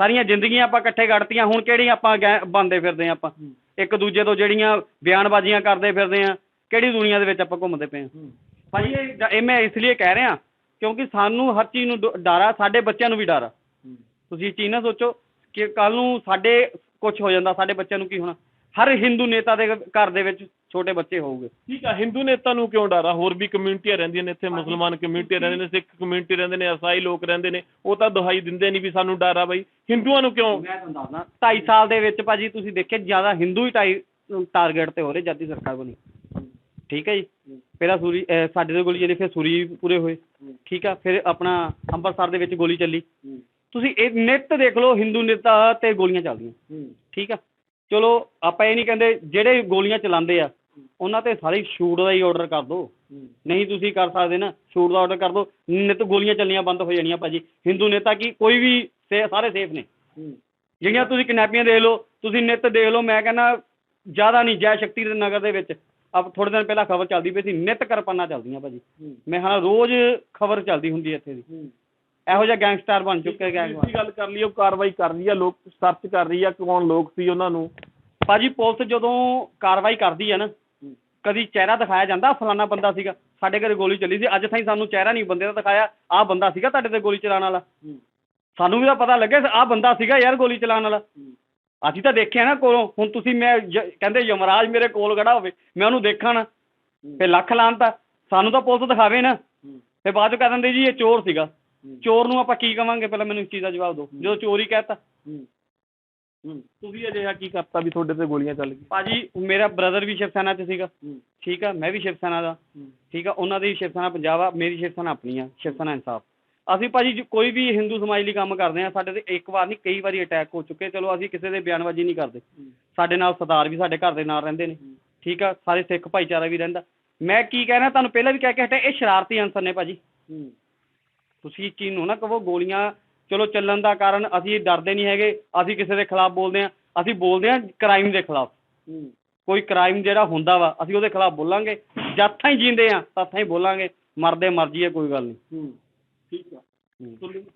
C: ਸਾਰੀਆਂ ਜ਼ਿੰਦਗੀਆਂ ਆਪਾਂ ਇਕੱਠੇ ਕੱਢਤੀਆਂ ਹੁਣ ਕਿਹੜੀਆਂ ਆਪਾਂ ਬਣਦੇ ਫਿਰਦੇ ਹਾਂ। ਆਪਾਂ ਇੱਕ ਦੂਜੇ ਤੋਂ ਜਿਹੜੀਆਂ ਬਿਆਨਬਾਜ਼ੀਆਂ ਕਰਦੇ ਫਿਰਦੇ ਆ ਕਿਹੜੀ ਦੁਨੀਆ ਦੇ ਵਿੱਚ ਆਪਾਂ ਘੁੰਮਦੇ ਪਏ ਹਾਂ। ਭਾਜੀ ਇਹ ਮੈਂ ਇਸ ਲਈ ਕਹਿ ਰਿਹਾ ਕਿਉਂਕਿ ਸਾਨੂੰ ਹਰ ਚੀਜ਼ ਨੂੰ ਡਰ ਸਾਡੇ ਬੱਚਿਆਂ ਨੂੰ ਵੀ ਡਰ ਤੁਸੀਂ ਇਹ ਚੀਜ਼ ਨਾ ਸੋਚੋ ਕਿ ਕੱਲ ਨੂੰ ਸਾਡੇ ਕੁਝ ਹੋ ਜਾਂਦਾ ਸਾਡੇ ਬੱਚਿਆਂ ਨੂੰ ਕੀ ਹੋਣਾ? ਹਰ ਹਿੰਦੂ ਨੇਤਾ ਦੇ ਘਰ ਦੇ ਵਿੱਚ ਛੋਟੇ ਬੱਚੇ ਹੋਊਗੇ।
A: ਠੀਕ ਆ ਹਿੰਦੂ ਨੇਤਾ ਨੂੰ ਕਿਉਂ ਡਰ ਹੋਰ ਵੀ ਕਮਿਊਨਿਟੀਆਂ ਰਹਿੰਦੀਆਂ ਨੇ ਇੱਥੇ ਮੁਸਲਮਾਨ ਕਮਿਊਨਿਟੀ ਰਹਿੰਦੇ ਨੇ ਸਿੱਖ ਕਮਿਊਨਿਟੀ ਰਹਿੰਦੇ ਨੇ ਈਸਾਈ ਲੋਕ ਰਹਿੰਦੇ ਨੇ ਉਹ ਤਾਂ ਦੁਹਾਈ ਦਿੰਦੇ ਨਹੀਂ ਵੀ ਸਾਨੂੰ ਡਰ ਬਈ। ਹਿੰਦੂਆਂ ਨੂੰ ਕਿਉਂ?
C: ਮੈਂ ਤੁਹਾਨੂੰ ਦੱਸਦਾ 2.5 ਸਾਲ ਦੇ ਵਿੱਚ ਭਾਜੀ ਤੁਸੀਂ ਦੇਖਿਆ ਜ਼ਿਆਦਾ ਹਿੰਦੂ ਹੀ ਟਾਈ ਟਾਰਗੇਟ ਤੇ ਹੋ ਰਹੇ ਜਦ ਦੀ ਸਰਕਾਰ ਬਣੀ ਠੀਕ ਹੈ ਜੀ? ਪਹਿਲਾਂ ਸੂਰੀ ਸਾਡੇ ਤੇ ਗੋਲੀ ਚੱਲੀ ਫਿਰ ਸੂਰੀ ਪੂਰੇ ਹੋਏ। ਠੀਕ ਆ ਫਿਰ ਆਪਣਾ ਅੰਮ੍ਰਿਤਸਰ ਦੇ ਵਿੱਚ ਗੋਲੀ ਚੱਲੀ। ਤੁਸੀਂ ਇਹ ਨਿੱਤ ਦੇਖ ਲਓ ਹਿੰਦੂ ਨੇਤਾ ਤੇ ਗੋਲੀਆਂ ਚੱਲਦੀਆਂ। ਠੀਕ ਆ? ਚਲੋ ਆਪਾਂ ਇਹ ਨਹੀਂ ਕਹਿੰਦੇ ਜਿਹੜੇ ਗੋਲੀਆਂ ਚਲਾਉਂਦੇ ਆ ਉਹਨਾਂ ਤੇ ਸਾਰੀ ਸ਼ੂਟ ਦਾ ਹੀ ਆਰਡਰ ਕਰ ਦਿਓ ਨਹੀਂ ਤੁਸੀਂ ਕਰ ਸਕਦੇ ਨਾ ਸ਼ੂਟ ਦਾ ਆਰਡਰ ਕਰ ਦਿਓ ਨਿੱਤ ਗੋਲੀਆਂ ਚੱਲਣੀਆਂ ਬੰਦ ਹੋ ਜਾਣੀਆਂ ਭਾਜੀ। ਹਿੰਦੂ ਨੇਤਾ ਕੀ ਕੋਈ ਵੀ ਸੇ- ਸਾਰੇ ਸੇਫ ਨੇ। ਜਿਹੜੀਆਂ ਤੁਸੀਂ ਕਿਡਨੈਪੀਆਂ ਦੇਖ ਲਓ ਤੁਸੀਂ ਨਿੱਤ ਦੇਖ ਲਓ ਮੈਂ ਕਹਿੰਦਾ ਜ਼ਿਆਦਾ ਨਹੀਂ ਜੈ ਸ਼ਕਤੀ ਦੇ ਨਗਰ ਦੇ ਵਿੱਚ। ਅਬ ਥੋੜੇ ਦਿਨ ਪਹਿਲਾਂ ਖਬਰ ਚੱਲਦੀ ਪਈ ਸੀ ਨਿੱਤ ਕਰਪਾਨਾ ਚੱਲਦੀਆਂ ਭਾਜੀ। ਮੈਂ ਹਾਂ ਰੋਜ਼ ਖਬਰ ਚੱਲਦੀ ਹੁੰਦੀ ਹੈ ਇੱਥੇ ਦੀ। ਇਹੋ ਜਿਹਾ ਗੈਂਗਸਟਰ ਬਣ ਚੁੱਕੇ ਗੈਂਗਵਾਰ
A: ਦੀ ਗੱਲ ਕਰ ਲਈ ਉਹ ਕਾਰਵਾਈ ਕਰ ਰਹੀ ਆ ਲੋਕ ਸਰਚ ਕਰ ਰਹੀ ਆ ਕੌਣ ਲੋਕ ਸੀ ਉਹਨਾਂ ਨੂੰ।
C: ਭਾਜੀ ਪੁਲਿਸ ਜਦੋਂ ਕਾਰਵਾਈ ਕਰਦੀ ਹੈ ਨਾ ਕਦੀ ਚਿਹਰਾ ਦਿਖਾਇਆ ਜਾਂਦਾ ਫਲਾਨਾ ਬੰਦਾ ਸੀਗਾ ਸਾਡੇ ਘਰੇ ਗੋਲੀ ਚੱਲੀ ਸੀ ਅੱਜ ਤਾਈਂ ਸਾਨੂੰ ਚਿਹਰਾ ਨਹੀਂ ਬੰਦੇ ਦਾ ਦਿਖਾਇਆ ਆਹ ਬੰਦਾ ਸੀਗਾ ਤੁਹਾਡੇ ਤੇ ਗੋਲੀ ਚਲਾਉਣ ਵਾਲਾ। ਸਾਨੂੰ ਵੀ ਤਾਂ ਪਤਾ ਲੱਗੇ ਆਹ ਬੰਦਾ ਸੀਗਾ ਯਾਰ ਗੋਲੀ ਚਲਾਉਣ ਵਾਲਾ। ਅਸੀਂ ਤਾਂ ਦੇਖਿਆ ਨਾ ਕੋਲੋਂ ਹੁਣ ਤੁਸੀਂ ਮੈਂ ਜ- ਕਹਿੰਦੇ ਯਮਰਾਜ ਮੇਰੇ ਕੋਲ ਖੜਾ ਹੋਵੇ ਮੈਂ ਉਹਨੂੰ ਦੇਖਾਂ ਨਾ ਤੇ ਲੱਖ ਲਾਂਤਾ ਸਾਨੂੰ ਤਾਂ ਪੁਲਿਸ ਦਿਖਾਵੇ ਨਾ। ਤੇ ਬਾਅਦ ਚ ਕਹਿ ਦਿੰਦੇ ਜੀ ਇਹ ਚੋਰ ਸੀਗਾ। ਚੋਰ ਨੂੰ ਆਪਾਂ ਕੀ ਕਵਾਂਗੇ? ਪਹਿਲਾਂ ਮੈਨੂੰ ਇਸ ਚੀਜ਼ ਦਾ ਜਵਾਬ ਦਿਓ। ਜਦੋਂ ਚੋਰੀ ਕਹਿਤਾ।
A: ਤੁਸੀਂ ਅਜਿਹਾ ਕੀ ਕਰਤਾ ਵੀ ਤੁਹਾਡੇ ਤੇ ਗੋਲੀਆਂ ਚੱਲ ਗਈਆਂ?
C: ਭਾਜੀ ਮੇਰਾ ਬ੍ਰਦਰ ਵੀ ਸ਼ਿਵ ਸੈਨਾ 'ਚ ਸੀਗਾ। ਠੀਕ ਆ ਮੈਂ ਵੀ ਸ਼ਿਵ ਸੈਨਾ ਦਾ ਠੀਕ ਆ ਉਹਨਾਂ ਦੀ ਸ਼ਿਵ ਸੈਨਾ ਪੰਜਾਬ ਆ ਮੇਰੀ ਸ਼ਿਵ ਸੈਨਾ ਆਪਣੀ ਆ ਸ਼ਿਵ ਸੈਨਾ ਇਨਸਾਫ। ਅਸੀਂ ਭਾਜੀ ਜ- ਕੋਈ ਵੀ ਹਿੰਦੂ ਸਮਾਜ ਲਈ ਕੰਮ ਕਰਦੇ ਆ ਸਾਡੇ ਤੇ ਇੱਕ ਵਾਰ ਨਹੀਂ ਕਈ ਵਾਰੀ ਅਟੈਕ ਹੋ ਚੁੱਕੇ। ਚਲੋ ਅਸੀਂ ਕਿਸੇ ਦੇ ਬਿਆਨਬਾਜ਼ੀ ਨਹੀਂ ਕਰਦੇ। ਸਾਡੇ ਨਾਲ ਸਰਦਾਰ ਵੀ ਸਾਡੇ ਘਰ ਦੇ ਨਾਲ ਰਹਿੰਦੇ ਨੇ। ਠੀਕ ਆ ਸਾਰੇ ਸਿੱਖ ਭਾਈਚਾਰਾ ਵੀ ਰਹਿੰਦਾ। ਮੈਂ ਕੀ ਕਹਿਣਾ ਤੁਹਾਨੂੰ ਪਹਿਲਾਂ ਵੀ ਕਹਿ ਕੇ ਹਟਿਆ ਇਹ ਸ਼ਰਾਰਤੀ ਅਨਸਰ ਨੇ ਭਾਜੀ। ਤੁਸੀਂ ਚੀਜ਼ ਨੂੰ ਨਾ ਕਹੋ ਗੋਲੀਆਂ ਚਲੋ ਚੱਲਣ ਦਾ ਕਾਰਨ ਅਸੀਂ ਡਰਦੇ ਨਹੀਂ ਹੈਗੇ ਅਸੀਂ ਕਿਸੇ ਦੇ ਖਿਲਾਫ ਬੋਲਦੇ ਆ ਅਸੀਂ ਬੋਲਦੇ ਆ ਕ੍ਰਾਈਮ ਦੇ ਖਿਲਾਫ। ਕੋਈ ਕ੍ਰਾਈਮ ਜਿਹੜਾ ਹੁੰਦਾ ਵਾ ਅਸੀਂ ਉਹਦੇ ਖਿਲਾਫ ਬੋਲਾਂਗੇ। ਜਦ ਤਾਈਂ ਜੀਂਦੇ ਆ ਤਦ ਤਾਈਂ ਬੋਲਾਂਗੇ। ਮਰਦੇ ਮਰਜ਼ੀ ਹੈ ਕੋਈ ਗੱਲ ਨਹੀਂ।
A: ਠੀਕ ਆ।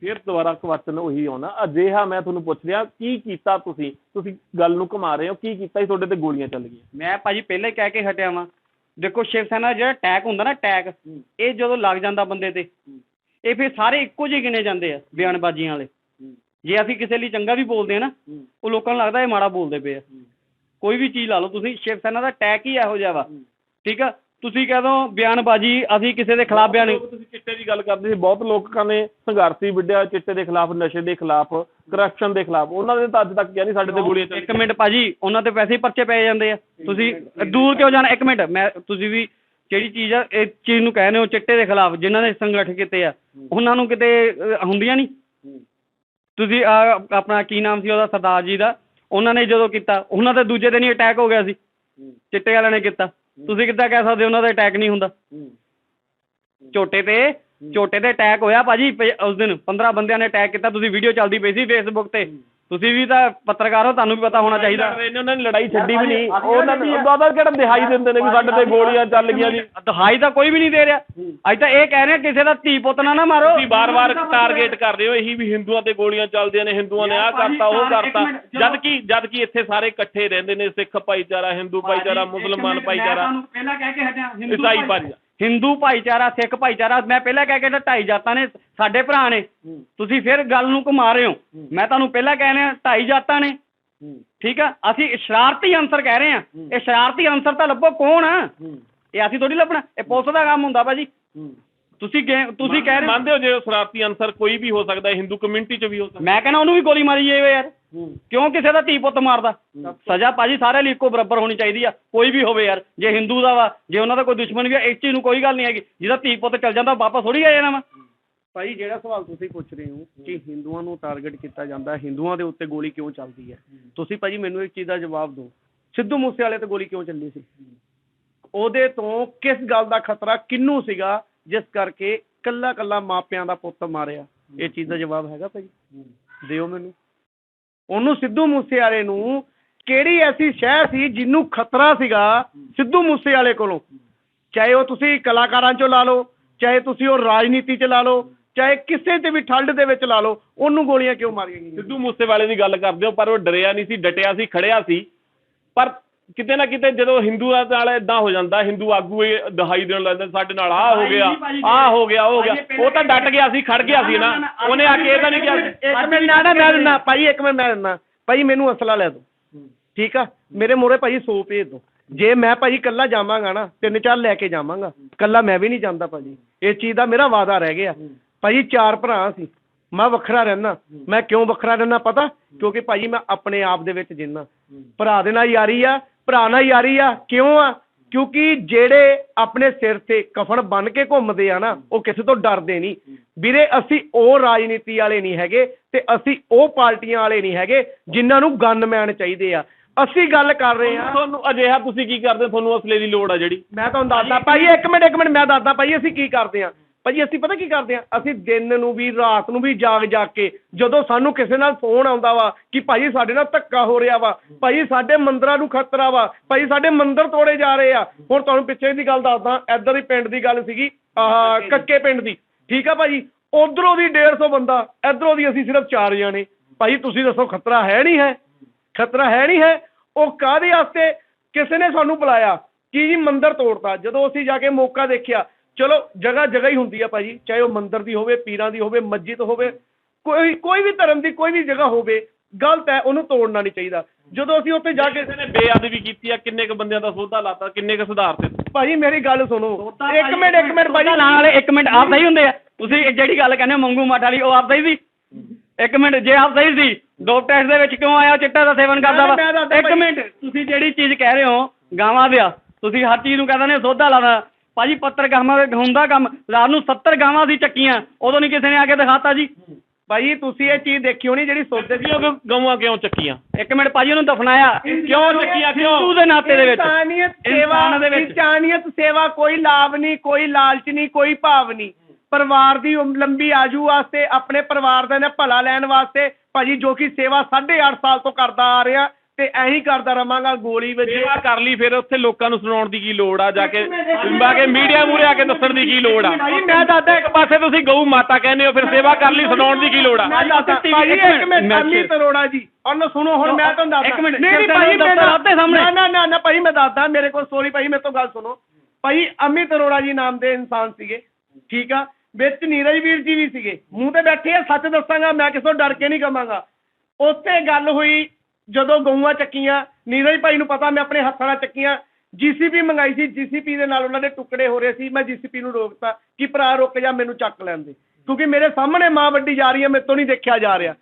A: ਫਿਰ ਦੁਬਾਰਾ ਕੁਐਸਚਨ ਉਹੀ ਆਉਣਾ। ਅਜਿਹਾ ਮੈਂ ਤੁਹਾਨੂੰ ਪੁੱਛ ਰਿਹਾ ਕੀ ਕੀਤਾ ਤੁਸੀਂ? ਤੁਸੀਂ ਗੱਲ ਨੂੰ ਘੁਮਾ ਰਹੇ ਹੋ ਕੀ ਕੀਤਾ ਸੀ? ਤੁਹਾਡੇ ਤੇ ਗੋਲੀਆਂ ਚੱਲ ਗਈਆਂ।
C: ਮੈਂ ਭਾਜੀ ਪਹਿਲਾਂ ਹੀ ਕਹਿ ਕੇ ਹਟਿਆ ਵਾਂ। ਦੇਖੋ ਸ਼ਿਵ ਸੈਨਾ ਜਿਹੜਾ ਅਟੈਕ ਹੁੰਦਾ ਨਾ ਅਟੈਕ ਇਹ ਜਦੋਂ ਲੱਗ ਜਾਂਦਾ ਬੰਦੇ ਤੇ ਇਹ ਫਿਰ ਸਾਰੇ ਇੱਕੋ ਜਿਹੇ ਗਿਣੇ ਜਾਂਦੇ ਆ ਬਿਆਨਬਾਜ਼ੀਆਂ ਵਾਲੇ। ਜੇ ਅਸੀਂ ਕਿਸੇ ਲਈ ਚੰਗਾ ਵੀ ਬੋਲਦੇ ਆ ਨਾ ਉਹ ਲੋਕਾਂ ਨੂੰ ਲੱਗਦਾ ਇਹ ਮਾੜਾ ਬੋਲਦੇ ਪਏ ਆ। ਕੋਈ ਵੀ ਚੀਜ਼ ਲਾ ਲਓ ਤੁਸੀਂ ਸ਼ਿਵ ਸੈਨਾ ਦਾ ਅਟੈਕ ਹੀ ਇਹੋ ਜਿਹਾ ਵਾ। ਠੀਕ ਆ? ਤੁਸੀਂ ਕਹਿ ਦੋ ਬਿਆਨਬਾਜ਼ੀ ਅਸੀਂ ਕਿਸੇ ਦੇ ਖਿਲਾਫ ਬਿਆਨ
A: ਤੁਸੀਂ ਚਿੱਟੇ ਦੀ ਗੱਲ ਕਰਦੇ ਸੀ ਬਹੁਤ ਲੋਕਾਂ ਨੇ ਸੰਘਰਸ਼ੀ ਵਿੱਢਿਆ ਚਿੱਟੇ ਦੇ ਖਿਲਾਫ ਨਸ਼ੇ ਦੇ ਖਿਲਾਫ ਕਰਪਸ਼ਨ ਦੇ ਖਿਲਾਫ। ਉਹਨਾਂ ਨੇ ਤਾਂ ਅੱਜ ਤੱਕ ਕਿਹਾ ਨਹੀਂ ਸਾਡੇ ਤੇ ਗੋਲੀਆਂ
C: ਇੱਕ ਮਿੰਟ ਭਾਜੀ ਉਹਨਾਂ ਤੇ ਹੀ ਪਰਚੇ ਪਏ ਜਾਂਦੇ ਆ। ਤੁਸੀਂ ਦੂਰ ਕਿਉਂ ਜਾਣਾ? ਇੱਕ ਮਿੰਟ ਮੈਂ ਤੁਸੀਂ ਵੀ ਜਿਹੜੀ ਚੀਜ਼ ਆ ਇਹ ਚੀਜ਼ ਨੂੰ ਕਹਿੰਦੇ ਹੋ ਚਿੱਟੇ ਦੇ ਖਿਲਾਫ ਜਿਨ੍ਹਾਂ ਨੇ ਸੰਗਠਨ ਕੀਤੇ ਆ। ਉਹਨਾਂ ਨੂੰ ਕਿਤੇ ਅਹ, ਹੁੰਦੀਆਂ ਨਹੀਂ? ਤੁਸੀਂ ਆਹ ਆਪਣਾ ਕੀ ਨਾਮ ਸੀ ਉਹਦਾ? ਸਰਦਾਰ ਜੀ ਦਾ। ਉਹਨਾਂ ਨੇ ਜਦੋਂ ਕੀਤਾ ਉਹਨਾਂ ਤੇ ਦੂਜੇ ਦਿਨ ਹੀ ਅਟੈਕ ਹੋ ਗਿਆ ਸੀ। ਚਿੱਟੇ ਵਾਲਿਆਂ ਨੇ ਕੀਤਾ। ਤੁਸੀਂ ਕਿੱਦਾਂ ਕਹਿ ਸਕਦੇ ਉਹਨਾਂ ਦਾ ਅਟੈਕ ਨਹੀਂ ਹੁੰਦਾ? ਝੋਟੇ ਤੇ ਝੋਟੇ ਤੇ ਅਟੈਕ ਹੋਇਆ ਭਾਜੀ ਪ- ਉਸ ਦਿਨ। 15 ਬੰਦਿਆਂ ਨੇ ਅਟੈਕ ਕੀਤਾ। ਤੁਸੀਂ ਵੀਡੀਓ ਚੱਲਦੀ ਪਈ ਸੀ ਫੇਸਬੁੱਕ ਤੇ। ਤੁਸੀਂ ਵੀ ਤਾਂ ਪੱਤਰਕਾਰ ਹੋ ਤੁਹਾਨੂੰ ਵੀ ਪਤਾ ਹੋਣਾ ਚਾਹੀਦਾ।
A: ਉਹਨਾਂ ਨੇ ਲੜਾਈ ਛੱਡੀ ਵੀ ਨਹੀਂ। ਉਹਨਾਂ ਨੇ ਉਹਦਾ ਕਿਹੜਾ ਦਿਹਾਈ ਦਿੰਦੇ ਨੇ ਵੀ ਸਾਡੇ ਤੇ ਗੋਲੀਆਂ ਚੱਲ ਗਈਆਂ ਜੀ।
C: ਦਹਾਈ ਤਾਂ ਕੋਈ ਵੀ ਨਹੀਂ ਦੇ ਰਿਹਾ। ਅੱਜ ਤਾਂ ਇਹ ਕਹਿ ਰਹੇ ਕਿਸੇ ਦਾ ਧੀ ਪੁੱਤ ਨਾ ਨਾ ਮਾਰੋ।
A: ਤੁਸੀਂ ਬਾਰ-ਬਾਰ ਟਾਰਗੇਟ ਕਰ ਰਹੇ ਹੋ ਇਹੀ ਵੀ ਹਿੰਦੂਆਂ ਤੇ ਗੋਲੀਆਂ ਚੱਲਦੀਆਂ ਨੇ ਹਿੰਦੂਆਂ ਨੇ ਆਹ ਕਰਤਾ ਉਹ ਕਰਤਾ। ਜਦ ਕਿ ਜਦ ਕਿ ਇੱਥੇ ਸਾਰੇ ਇਕੱਠੇ ਰਹਿੰਦੇ ਨੇ ਸਿੱਖ ਭਾਈਚਾਰਾ ਹਿੰਦੂ ਭਾਈਚਾਰਾ ਮੁਸਲਮਾਨ ਭਾਈਚਾਰਾ।
C: ਪਹਿਲਾਂ ਕਹਿ ਕੇ ਹਟਿਆ
A: ਈਸਾਈ ਭਾਈਚਾਰਾ।
C: ਹਿੰਦੂ ਭਾਈਚਾਰਾ ਸਿੱਖ ਭਾਈਚਾਰਾ ਮੈਂ ਪਹਿਲਾਂ ਕਹਿ ਕੇ ਢਾਈ ਜਾਤਾਂ ਨੇ ਸਾਡੇ ਭਰਾ ਨੇ। ਤੁਸੀਂ ਫਿਰ ਗੱਲ ਨੂੰ ਘੁਮਾ ਰਹੇ ਹੋ। ਮੈਂ ਤੁਹਾਨੂੰ ਪਹਿਲਾਂ ਕਹਿ ਰਿਹਾ ਢਾਈ ਜਾਤਾਂ ਨੇ। ਠੀਕ ਆ? ਅਸੀਂ ਸ਼ਰਾਰਤੀ ਅਨਸਰ ਕਹਿ ਰਹੇ ਆ ਇਹ ਸ਼ਰਾਰਤੀ ਅਨਸਰ ਤਾਂ ਲੱਭੋ ਕੌਣ ਆ? ਇਹ ਅਸੀਂ ਥੋੜੀ ਲੱਭਣਾ। ਇਹ ਪੁਲਿਸ ਦਾ ਕੰਮ ਹੁੰਦਾ ਭਾਜੀ। ਤੁਸੀਂ ਤੁਸੀਂ ਕਹਿ ਰਹੇ ਹੋ
A: ਮੰਨਦੇ ਹੋ ਜੇ ਸ਼ਰਾਰਤੀ ਅਨਸਰ ਕੋਈ ਵੀ ਹੋ ਸਕਦਾ ਹੈ ਹਿੰਦੂ ਕਮਿਊਨਿਟੀ ਚ ਵੀ ਹੋ ਸਕਦਾ
C: ਮੈਂ ਕਹਿੰਦਾ ਉਹਨੂੰ ਵੀ ਗੋਲੀ ਮਾਰੀ ਜਾਵੇ ਯਾਰ। ਕਿਉਂ ਕਿਸੇ ਦਾ ਧੀ ਪੁੱਤ ਮਾਰਦਾ? ਸਜ਼ਾ ਭਾਜੀ ਸਾਰੇ ਲਈ ਇੱਕੋ ਬਰਾਬਰ ਹੋਣੀ ਚਾਹੀਦੀ ਆ। ਕੋਈ ਵੀ ਹੋਵੇ ਯਾਰ ਜੇ ਹਿੰਦੂ ਦਾ ਵਾ ਜੇ ਉਹਨਾਂ ਦਾ ਕੋਈ ਦੁਸ਼ਮਣ ਵੀ ਆ ਇਸ ਚੀਜ਼ ਨੂੰ ਕੋਈ ਗੱਲ ਨਹੀਂ ਹੈਗੀ। ਜਿਹਦਾ ਧੀ ਪੁੱਤ ਚੱਲ ਜਾਂਦਾ ਵਾਪਸ ਥੋੜੀ ਆ ਜਾਣਾ ਵਾ।
B: ਭਾਈ ਜਿਹੜਾ ਸਵਾਲ ਤੁਸੀਂ ਪੁੱਛ ਰਹੇ ਹੋ ਕਿ ਹਿੰਦੂਆਂ ਨੂੰ ਟਾਰਗੇਟ ਕੀਤਾ ਜਾਂਦਾ ਹਿੰਦੂਆਂ ਦੇ ਉੱਤੇ ਗੋਲੀ ਕਿਉਂ ਚੱਲਦੀ ਹੈ? ਤੁਸੀਂ ਭਾਜੀ ਮੈਨੂੰ ਇੱਕ ਚੀਜ਼ ਦਾ ਜਵਾਬ ਦਿਓ। ਸਿੱਧੂ ਮੂਸੇਵਾਲੇ ਤੇ ਗੋਲੀ ਕਿਉਂ ਚੱਲੀ ਸੀ? ਉਹਦੇ ਤੋਂ ਕਿਸ ਗੱਲ ਦਾ ਖਤਰਾ ਕਿੰਨੂੰ ਸੀਗਾ ਜਿਸ ਕਰਕੇ ਕੱਲਾ ਕੱਲਾ ਮਾਪਿਆਂ ਦਾ ਪੁੱਤ ਮਾਰਿਆ? ਇਹ ਚੀਜ਼ ਦਾ ਜਵਾਬ ਹੈਗਾ ਭਾਈ ਦਿਓ ਮੈਨੂੰ। ਉਹਨੂੰ ਸਿੱਧੂ ਮੂਸੇਵਾਲੇ ਨੂੰ ਕਿਹੜੀ ਐਸੀ ਸ਼ਹਿ ਸੀ ਜਿਹਨੂੰ ਖਤਰਾ ਸੀਗਾ ਸਿੱਧੂ ਮੂਸੇਵਾਲੇ ਕੋਲੋਂ? ਚਾਹੇ ਉਹ ਤੁਸੀਂ ਕਲਾਕਾਰਾਂ ਚੋਂ ਲਾ ਲਓ, ਚਾਹੇ ਤੁਸੀਂ ਉਹ ਰਾਜਨੀਤੀ ਚ ਲਾ ਲਓ, ਚਾਹੇ ਕਿਸੇ ਤੇ ਵੀ ਠੰਡ ਦੇ ਵਿੱਚ ਲਾ ਲਓ, ਉਹਨੂੰ ਗੋਲੀਆਂ ਕਿਉਂ ਮਾਰੀਆਂ ਗਈਆਂ?
A: ਸਿੱਧੂ ਮੂਸੇਵਾਲੇ ਦੀ ਗੱਲ ਕਰਦੇ ਹੋ, ਪਰ ਉਹ ਡਰਿਆ ਨਹੀਂ ਸੀ, ਡਟਿਆ ਸੀ, ਖੜਿਆ ਸੀ। ਪਰ ਕਿਤੇ ਨਾ ਕਿਤੇ ਜਦੋਂ ਹਿੰਦੂਆਂ ਨਾਲ ਇਦਾਂ ਹੋ ਜਾਂਦਾ ਹਿੰਦੂ ਆਗੂ ਇਹ ਦਹਾਈ ਦੇਣ ਲੱਗਦੇ ਸਾਡੇ ਨਾਲ ਆਹ ਹੋ ਗਿਆ ਆਹ ਹੋ ਗਿਆ ਉਹ ਹੋ ਗਿਆ। ਉਹ ਤਾਂ ਡਟ ਗਿਆ ਸੀ ਖੜ ਗਿਆ ਸੀ ਨਾ। ਉਹਨੇ ਆ ਕੇ ਇਹ ਤਾਂ ਨਹੀਂ ਕਿਹਾ
B: ਇੱਕ ਮਿੰਟ ਨਾ ਨਾ ਮੈਂ ਦਿੰਦਾ ਭਾਈ ਇੱਕ ਮਿੰਟ ਮੈਂ ਦਿੰਦਾ ਭਾਈ ਮੈਨੂੰ ਅਸਲਾ ਲੈ ਦਿਓ। ਠੀਕ ਆ? ਮੇਰੇ ਮੋਰੇ ਭਾਈ 100 ਭੇਜ ਦਿਓ। ਜੇ ਮੈਂ ਭਾਈ ਇਕੱਲਾ ਜਾਵਾਂਗਾ ਨਾ ਤਿੰਨ ਚਾਰ ਲੈ ਕੇ ਜਾਵਾਂਗਾ। ਇਕੱਲਾ ਮੈਂ ਵੀ ਨਹੀਂ ਜਾਂਦਾ ਭਾਜੀ। ਇਸ ਚੀਜ਼ ਦਾ ਮੇਰਾ ਵਾਦਾ ਰਹਿ ਗਿਆ। ਭਾਜੀ ਚਾਰ ਭਰਾ ਸੀ। ਮੈਂ ਵੱਖਰਾ ਰਹਿਣਾ ਮੈਂ ਕਿਉਂ ਵੱਖਰਾ ਰਹਿਣਾ ਪਤਾ? ਕਿਉਂਕਿ ਭਾਜੀ ਮੈਂ ਆਪਣੇ ਆਪ ਦੇ ਵਿੱਚ ਜਿੰਨਾ। ਭਰਾ ਦੇ ਨਾਲ ਯਾਰੀ ਆ ਭਰਾ ਨਾਲ ਯਾਰੀ ਆ ਕਿਉਂ ਆ? ਕਿਉਂਕਿ ਜਿਹੜੇ ਆਪਣੇ ਸਿਰ ਤੇ ਕਫਨ ਬੰਨ ਕੇ ਘੁੰਮਦੇ ਆ ਨਾ ਉਹ ਕਿਸੇ ਤੋਂ ਡਰਦੇ ਨਹੀਂ। ਵੀਰੇ ਅਸੀਂ ਉਹ ਰਾਜਨੀਤੀ ਵਾਲੇ ਨਹੀਂ ਹੈਗੇ ਤੇ ਅਸੀਂ ਉਹ ਪਾਰਟੀਆਂ ਵਾਲੇ ਨਹੀਂ ਹੈਗੇ ਜਿਨ੍ਹਾਂ ਨੂੰ ਗਨਮੈਨ ਚਾਹੀਦੇ ਆ। ਅਸੀਂ ਗੱਲ ਕਰ ਰਹੇ ਆ।
A: ਤੁਹਾਨੂੰ ਅਜਿਹਾ ਤੁਸੀਂ ਕੀ ਕਰਦੇ? ਤੁਹਾਨੂੰ ਅਸਲੇ ਦੀ ਲੋੜ ਆ ਜਿਹੜੀ।
B: ਮੈਂ ਤੁਹਾਨੂੰ ਦੱਸਦਾ। ਭਾਈ ਇੱਕ ਮਿੰਟ ਇੱਕ ਮਿੰਟ ਮੈਂ ਦੱਸਦਾ। ਭਾਈ ਅਸੀਂ ਕੀ ਕਰਦੇ ਆ? ਭਾਜੀ ਅਸੀਂ ਪਤਾ ਕੀ ਕਰਦੇ ਆ ਅਸੀਂ ਦਿਨ ਨੂੰ ਵੀ ਰਾਤ ਨੂੰ ਵੀ ਜਾਗ ਜਾਗ ਕੇ ਜਦੋਂ ਸਾਨੂੰ ਕਿਸੇ ਨਾਲ ਫੋਨ ਆਉਂਦਾ ਵਾ ਕਿ ਭਾਜੀ ਸਾਡੇ ਨਾਲ ਧੱਕਾ ਹੋ ਰਿਹਾ ਵਾ ਭਾਜੀ ਸਾਡੇ ਮੰਦਰਾਂ ਨੂੰ ਖਤਰਾ ਵਾ ਭਾਜੀ ਸਾਡੇ ਮੰਦਰ ਤੋੜੇ ਜਾ ਰਹੇ ਆ। ਹੁਣ ਤੁਹਾਨੂੰ ਪਿੱਛੇ ਦੀ ਗੱਲ ਦੱਸਦਾ ਇੱਧਰ ਹੀ ਪਿੰਡ ਦੀ ਗੱਲ ਸੀਗੀ ਆਹ ਕੱਕੇ ਪਿੰਡ ਦੀ। ਠੀਕ ਆ ਭਾਜੀ? ਉਧਰੋਂ ਦੀ 150 ਬੰਦਾ ਇੱਧਰੋਂ ਦੀ ਅਸੀਂ ਸਿਰਫ ਚਾਰ ਜਾਣੇ। ਭਾਜੀ ਤੁਸੀਂ ਦੱਸੋ ਖਤਰਾ ਹੈ ਨਹੀਂ ਹੈ? ਖਤਰਾ ਹੈ ਨਹੀਂ ਹੈ? ਉਹ ਕਾਹਦੇ ਵਾਸਤੇ? ਕਿਸੇ ਨੇ ਸਾਨੂੰ ਬੁਲਾਇਆ ਕਿ ਜੀ ਮੰਦਿਰ ਤੋੜਤਾ? ਜਦੋਂ ਅਸੀਂ ਜਾ ਕੇ ਮੌਕਾ ਦੇਖਿਆ ਚਲੋ ਜਗ੍ਹਾ ਜਗ੍ਹਾ ਹੀ ਹੁੰਦੀ ਆ ਭਾਜੀ ਚਾਹੇ ਉਹ ਮੰਦਿਰ ਦੀ ਹੋਵੇ ਪੀਰਾਂ ਦੀ ਹੋਵੇ ਮਸਜਿਦ ਹੋਵੇ ਕੋਈ ਕੋਈ ਵੀ ਧਰਮ ਦੀ ਕੋਈ ਵੀ ਜਗ੍ਹਾ ਹੋਵੇ ਗਲਤ ਹੈ ਉਹਨੂੰ ਤੋੜਨਾ ਨਹੀਂ ਚਾਹੀਦਾ। ਜਦੋਂ ਅਸੀਂ ਉੱਥੇ ਜਾ ਕੇ
A: ਕਿਸੇ ਨੇ ਬੇਅਦਬੀ ਕੀਤੀ ਆ ਕਿੰਨੇ ਕ ਬੰਦਿਆਂ ਦਾ ਸੋਧਾ ਲਾਤਾ ਕਿੰਨੇ ਕ ਸੁਧਾਰ ਤੇ।
B: ਭਾਜੀ ਮੇਰੀ ਗੱਲ ਸੁਣੋ। ਇੱਕ ਮਿੰਟ ਇੱਕ ਮਿੰਟ ਭਾਜੀ
C: ਨਾਲ ਵਾਲੇ ਇੱਕ ਮਿੰਟ ਆਪ ਸਹੀ ਹੁੰਦੇ ਆ। ਤੁਸੀਂ ਜਿਹੜੀ ਗੱਲ ਕਹਿੰਦੇ ਹੋ ਮੰਗੂ ਮੱਠ ਵਾਲੀ ਉਹ ਆਪ ਸਹੀ ਸੀ। ਇੱਕ ਮਿੰਟ ਜੇ ਆਪ ਸਹੀ ਸੀ ਡੋਪ ਟੈਸਟ ਦੇ ਵਿੱਚ ਕਿਉਂ ਆਇਆ ਚਿੱਟਾ ਦਾ ਸੇਵਨ ਕਰਦਾ ਵਾ? ਇੱਕ। ਮਿੰਟ ਤੁਸੀਂ ਜਿਹੜੀ ਚੀਜ਼ ਕਹਿ ਰਹੇ ਹੋ ਗਾਵਾਂ ਦਿਆ ਤੁਸੀਂ ਹਰ ਚੀਜ਼ ਨੂੰ ਕਹਿੰਦੇ ਨੇ ਸੋਧਾ ਲਾਣਾ ਭਾਜੀ ਪੱਤਰ ਗਾਵਾਂ ਦੇ ਹੁੰਦਾ ਕੰਮ। ਰਾਤ ਨੂੰ 70 ਗਾਵਾਂ ਅਸੀਂ ਚੱਕੀਆਂ। ਉਦੋਂ ਨਹੀਂ ਕਿਸੇ ਨੇ ਆ ਕੇ ਦਿਖਾਤਾ ਜੀ।
B: ਭਾਈ ਤੁਸੀਂ ਇਹ ਚੀਜ਼ ਦੇਖੀ ਹੋਣੀ ਜਿਹੜੀ ਸੌਦੇ ਦੀ
A: ਕਿਉਂ ਗਊਆਂ ਕਿਉਂ ਚੱਕੀਆਂ?
C: ਇੱਕ ਮਿੰਟ ਭਾਜੀ ਉਹਨੂੰ ਦਫਨਾਇਆ।
A: ਕਿਉਂ ਚੱਕੀਆਂ? ਕਿਉਂ?
C: ਹਿੰਦੂ ਦੇ ਨਾਤੇ ਦੇ ਵਿੱਚ।
B: ਇਨਸਾਨੀਅਤ ਸੇਵਾ
C: ਇਨਸਾਨ ਦੇ ਵਿੱਚ।
B: ਇਨਸਾਨੀਅਤ ਸੇਵਾ ਕੋਈ ਲਾਭ ਨਹੀਂ ਕੋਈ ਲਾਲਚ ਨਹੀਂ ਕੋਈ ਭਾਵ ਨਹੀਂ। ਪਰਿਵਾਰ ਦੀ ਉਮ- ਲੰਬੀ ਆਜੂ ਵਾਸਤੇ ਆਪਣੇ ਪਰਿਵਾਰ ਦਾ ਨੇ ਭਲਾ ਲੈਣ ਵਾਸਤੇ ਭਾਜੀ ਜੋ ਕਿ ਸੇਵਾ 8.5 ਸਾਲ ਤੋਂ ਕਰਦਾ ਆ ਰਿਹਾ। ਤੇ ਐਂ ਕਰਦਾ ਰਵਾਂਗਾ ਗੋਲੀ ਵਜੇ
A: ਸੇਵਾ ਕਰ ਲਈ ਫਿਰ ਉੱਥੇ ਲੋਕਾਂ ਨੂੰ ਸੁਣਾਉਣ ਦੀ ਕੀ ਲੋੜ ਆ ਜਾ ਕੇ ਬਾ ਕੇ ਮੀਡੀਆ ਮੂਰੇ ਆ ਕੇ ਦੱਸਣ ਦੀ ਕੀ ਲੋੜ ਆ।
B: ਭਾਈ ਮੈਂ ਦੱਸਦਾ
A: ਇੱਕ ਪਾਸੇ ਤੁਸੀਂ ਗਊ ਮਾਤਾ ਕਹਿੰਦੇ ਹੋ ਫਿਰ ਸੇਵਾ ਕਰ ਲਈ ਸੁਣਾਉਣ ਦੀ ਕੀ ਲੋੜ ਆ।
B: ਮੈਂ ਦੱਸਦਾ ਭਾਈ
C: ਇੱਕ
B: ਮਿੰਟ ਅਮੀ ਤਰੋੜਾ ਜੀ। ਉਹਨੂੰ ਸੁਣੋ ਹੁਣ ਮੈਂ ਤੁਹਾਨੂੰ ਦੱਸਦਾ।
C: ਇੱਕ ਮਿੰਟ,
B: ਨਹੀਂ ਭਾਈ ਮੈਂ
C: ਆਪਦੇ ਸਾਹਮਣੇ।
B: ਨਾ ਨਾ ਨਾ ਭਾਈ ਮੈਂ ਦੱਸਦਾ ਮੇਰੇ ਕੋਲ ਸੋਰੀ ਭਾਈ ਮੇਰੇ ਤੋਂ ਗੱਲ ਸੁਣੋ। ਭਾਈ ਅਮਿਤ ਅਰੋੜਾ ਜੀ ਨਾਮ ਦੇ ਇਨਸਾਨ ਸੀਗੇ ਠੀਕ ਆ? ਵਿੱਚ ਨੀਰਜ ਵੀਰ ਜੀ ਵੀ ਸੀਗੇ। ਮੂੰਹ ਤੇ ਬੈਠੇ ਆ ਸੱਚ ਦੱਸਾਂਗਾ ਮੈਂ ਕਿਸੇ ਤੋਂ ਡਰ ਕੇ ਨਹੀਂ ਕਵਾਂਗਾ। ਉੱਥੇ ਗੱਲ ਹੋਈ ਜਦੋਂ ਗਊਆਂ ਚੱਕੀਆਂ, ਨੀਰਜ ਭਾਈ ਨੂੰ ਪਤਾ ਮੈਂ ਆਪਣੇ ਹੱਥਾਂ ਨਾਲ ਚੱਕੀਆਂ ਜੀਸੀਪੀ ਮੰਗਾਈ ਸੀ ਜੀਸੀਪੀ ਦੇ ਨਾਲ ਉਹਨਾਂ ਦੇ ਟੁਕੜੇ ਹੋ ਰਹੇ ਸੀ, ਮੈਂ ਜੀਸੀਪੀ ਨੂੰ ਰੋਕਤਾ ਕਿ ਭਰਾ ਰੁਕ ਜਾ, ਮੈਨੂੰ ਚੱਕ ਲੈਣ ਦੇ। ਕਿਉਂਕਿ ਮੇਰੇ ਸਾਹਮਣੇ ਮਾਂ ਵੱਡੀ ਜਾ ਰਹੀ ਹੈ, ਮੇਰੇ ਤੋਂ ਨਹੀਂ ਦੇਖਿਆ ਜਾ ਰਿਹਾ।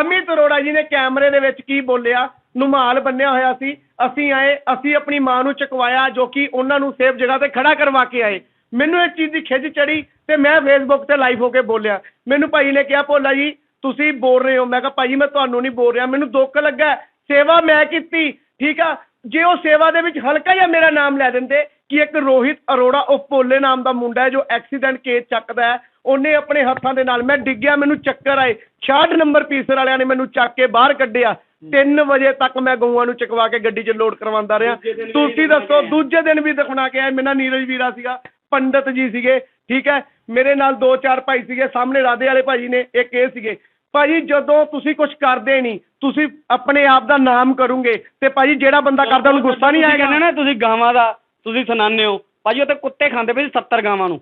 B: ਅਮਿਤ ਅਰੋੜਾ ਜੀ ਨੇ ਕੈਮਰੇ ਦੇ ਵਿੱਚ ਕੀ ਬੋਲਿਆ, ਨੁਮਾਲ ਬੰਨਿਆ ਹੋਇਆ ਸੀ, ਅਸੀਂ ਆਏ, ਅਸੀਂ ਆਪਣੀ ਮਾਂ ਨੂੰ ਚਕਵਾਇਆ, ਜੋ ਕਿ ਉਹਨਾਂ ਨੂੰ ਸੇਫ ਜਗ੍ਹਾ ਤੇ ਖੜਾ ਕਰਵਾ ਕੇ ਆਏ। ਮੈਨੂੰ ਇਸ ਚੀਜ਼ ਦੀ ਖਿੱਚ ਚੜੀ ਤੇ ਮੈਂ ਫੇਸਬੁੱਕ ਤੇ ਲਾਈਵ ਹੋ ਕੇ ਬੋਲਿਆ। ਮੈਨੂੰ ਭਾਈ ਨੇ ਕਿਹਾ, ਭੋਲਾ ਜੀ, ਤੁਸੀਂ ਬੋਲ ਰਹੇ ਹੋ। ਮੈਂ ਕਿਹਾ, ਭਾਈ ਮੈਂ ਤੁਹਾਨੂੰ ਨਹੀਂ ਬੋਲ ਰਿਹਾ, ਮੈਨੂੰ ਦੁੱਖ ਲੱਗਾ। ਸੇਵਾ ਮੈਂ ਕੀਤੀ ਠੀਕ ਆ? ਜੇ ਉਹ ਸੇਵਾ ਦੇ ਵਿੱਚ ਹਲਕਾ ਜਿਹਾ ਮੇਰਾ ਨਾਮ ਲੈ ਦਿੰਦੇ ਕਿ ਇੱਕ ਰੋਹਿਤ ਅਰੋੜਾ ਉਹ ਭੋਲੇ ਨਾਮ ਦਾ ਮੁੰਡਾ ਹੈ ਜੋ ਐਕਸੀਡੈਂਟ ਕੇਸ ਚੱਕਦਾ ਹੈ ਉਹਨੇ ਆਪਣੇ ਹੱਥਾਂ ਦੇ ਨਾਲ ਮੈਂ ਡਿੱਗਿਆ ਮੈਨੂੰ ਚੱਕਰ ਆਏ। 66 ਨੰਬਰ ਪੀਸਰ ਵਾਲਿਆਂ ਨੇ ਮੈਨੂੰ ਚੱਕ ਕੇ ਬਾਹਰ ਕੱਢਿਆ। 3 ਵਜੇ ਤੱਕ ਮੈਂ ਗਊਆਂ ਨੂੰ ਚਕਵਾ ਕੇ ਗੱਡੀ 'ਚ ਲੋਡ ਕਰਵਾਉਂਦਾ ਰਿਹਾ। ਤੁਸੀਂ ਦੱਸੋ ਦੂਜੇ ਦਿਨ ਵੀ ਦਿਖਣਾ ਕੇ ਆਏ। ਮੇਰਾ ਨੀਰਜ ਵੀਰਾ ਸੀਗਾ ਪੰਡਤ ਜੀ ਸੀਗੇ ਠੀਕ ਹੈ? ਮੇਰੇ ਨਾਲ ਦੋ ਚਾਰ ਭਾਈ ਸੀਗੇ ਸਾਹਮਣੇ ਰਾਧੇ ਵਾਲੇ ਭਾਜੀ ਨੇ ਇੱਕ ਇਹ ਸੀਗੇ। ਭਾਜੀ ਜਦੋਂ ਤੁਸੀਂ ਕੁਝ ਕਰਦੇ ਨਹੀਂ ਤੁਸੀਂ ਆਪਣੇ ਆਪ ਦਾ ਨਾਮ ਕਰੋਗੇ ਤੇ ਭਾਜੀ ਜਿਹੜਾ ਬੰਦਾ ਕਰਦਾ ਉਹਨੂੰ ਗੁੱਸਾ ਨਹੀਂ
C: ਤੁਸੀਂ
B: ਆਏਗਾ।
C: ਕਹਿੰਦੇ ਨਾ ਤੁਸੀਂ ਗਾਵਾਂ ਦਾ ਤੁਸੀਂ ਸੁਣਾਉਂਦੇ ਹੋ। ਭਾਜੀ ਉੱਥੇ ਕੁੱਤੇ ਖਾਂਦੇ ਪਏ ਸੀ 70 ਗਾਵਾਂ ਨੂੰ।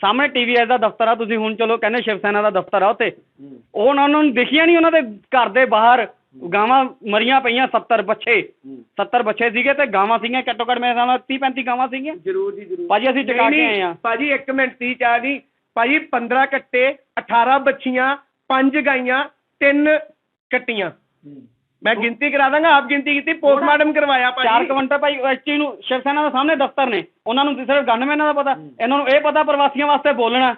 C: ਸਾਹਮਣੇ ਟੀਵੀਐਸ ਦਾ ਦਫ਼ਤਰ ਆ ਤੁਸੀਂ ਹੁਣ ਚਲੋ ਕਹਿੰਦੇ ਸ਼ਿਵ ਸੈਨਾ ਦਾ ਦਫ਼ਤਰ ਆ ਉੱਥੇ। ਉਹ ਉਹਨਾਂ ਨੂੰ ਦਿਖੀਆਂ ਨਹੀਂ ਉਹਨਾਂ ਦੇ ਘਰ ਦੇ ਬਾਹਰ। ਗਾਵਾਂ ਮਰੀਆਂ ਪਈਆਂ 70 ਬੱਚੇ। 70 ਬੱਚੇ ਸੀਗੇ ਤੇ ਗਾਵਾਂ ਸੀਗੀਆਂ ਘੱਟੋ ਘੱਟ ਮੇਰੇ ਨਾਲ 30 35 ਗਾਵਾਂ ਸੀਗੀਆਂ।
B: ਜਰੂਰ ਜੀ ਜਰੂਰ।
C: ਭਾਜੀ ਅਸੀਂ ਚਕਾ ਕੇ ਆਏ ਆ।
B: ਭਾਜੀ 1 ਮਿੰਟ 30 ਚਾਹ ਨਹੀਂ ਭਾਜੀ 15 ਕੱਟੇ 18 ਬੱਚੀਆਂ 5 ਗਾਈਆਂ 3 ਕੱਟੀਆਂ। ਮੈਂ ਗਿਣਤੀ ਕਰਾ ਦਾਂਗਾ ਆਪ ਗਿਣਤੀ ਕੀਤੀ ਪੋਸਟਮਾਰਟਮ ਕਰਵਾਇਆ ਭਾਜੀ।
C: ਚਾਰ ਕੁਇੰਟਲ ਭਾਈ ਚੀਜ਼ ਨੂੰ ਸ਼ਿਵ ਸੈਨਾ ਦੇ ਸਾਹਮਣੇ ਦਫ਼ਤਰ ਨੇ ਉਹਨਾਂ ਨੂੰ ਸਿਰਫ ਗਨਮੈਨਾਂ ਦਾ ਪਤਾ ਇਹਨਾਂ ਨੂੰ ਇਹ ਪਤਾ ਪ੍ਰਵਾਸੀਆਂ ਵਾਸਤੇ ਬੋਲਣਾ।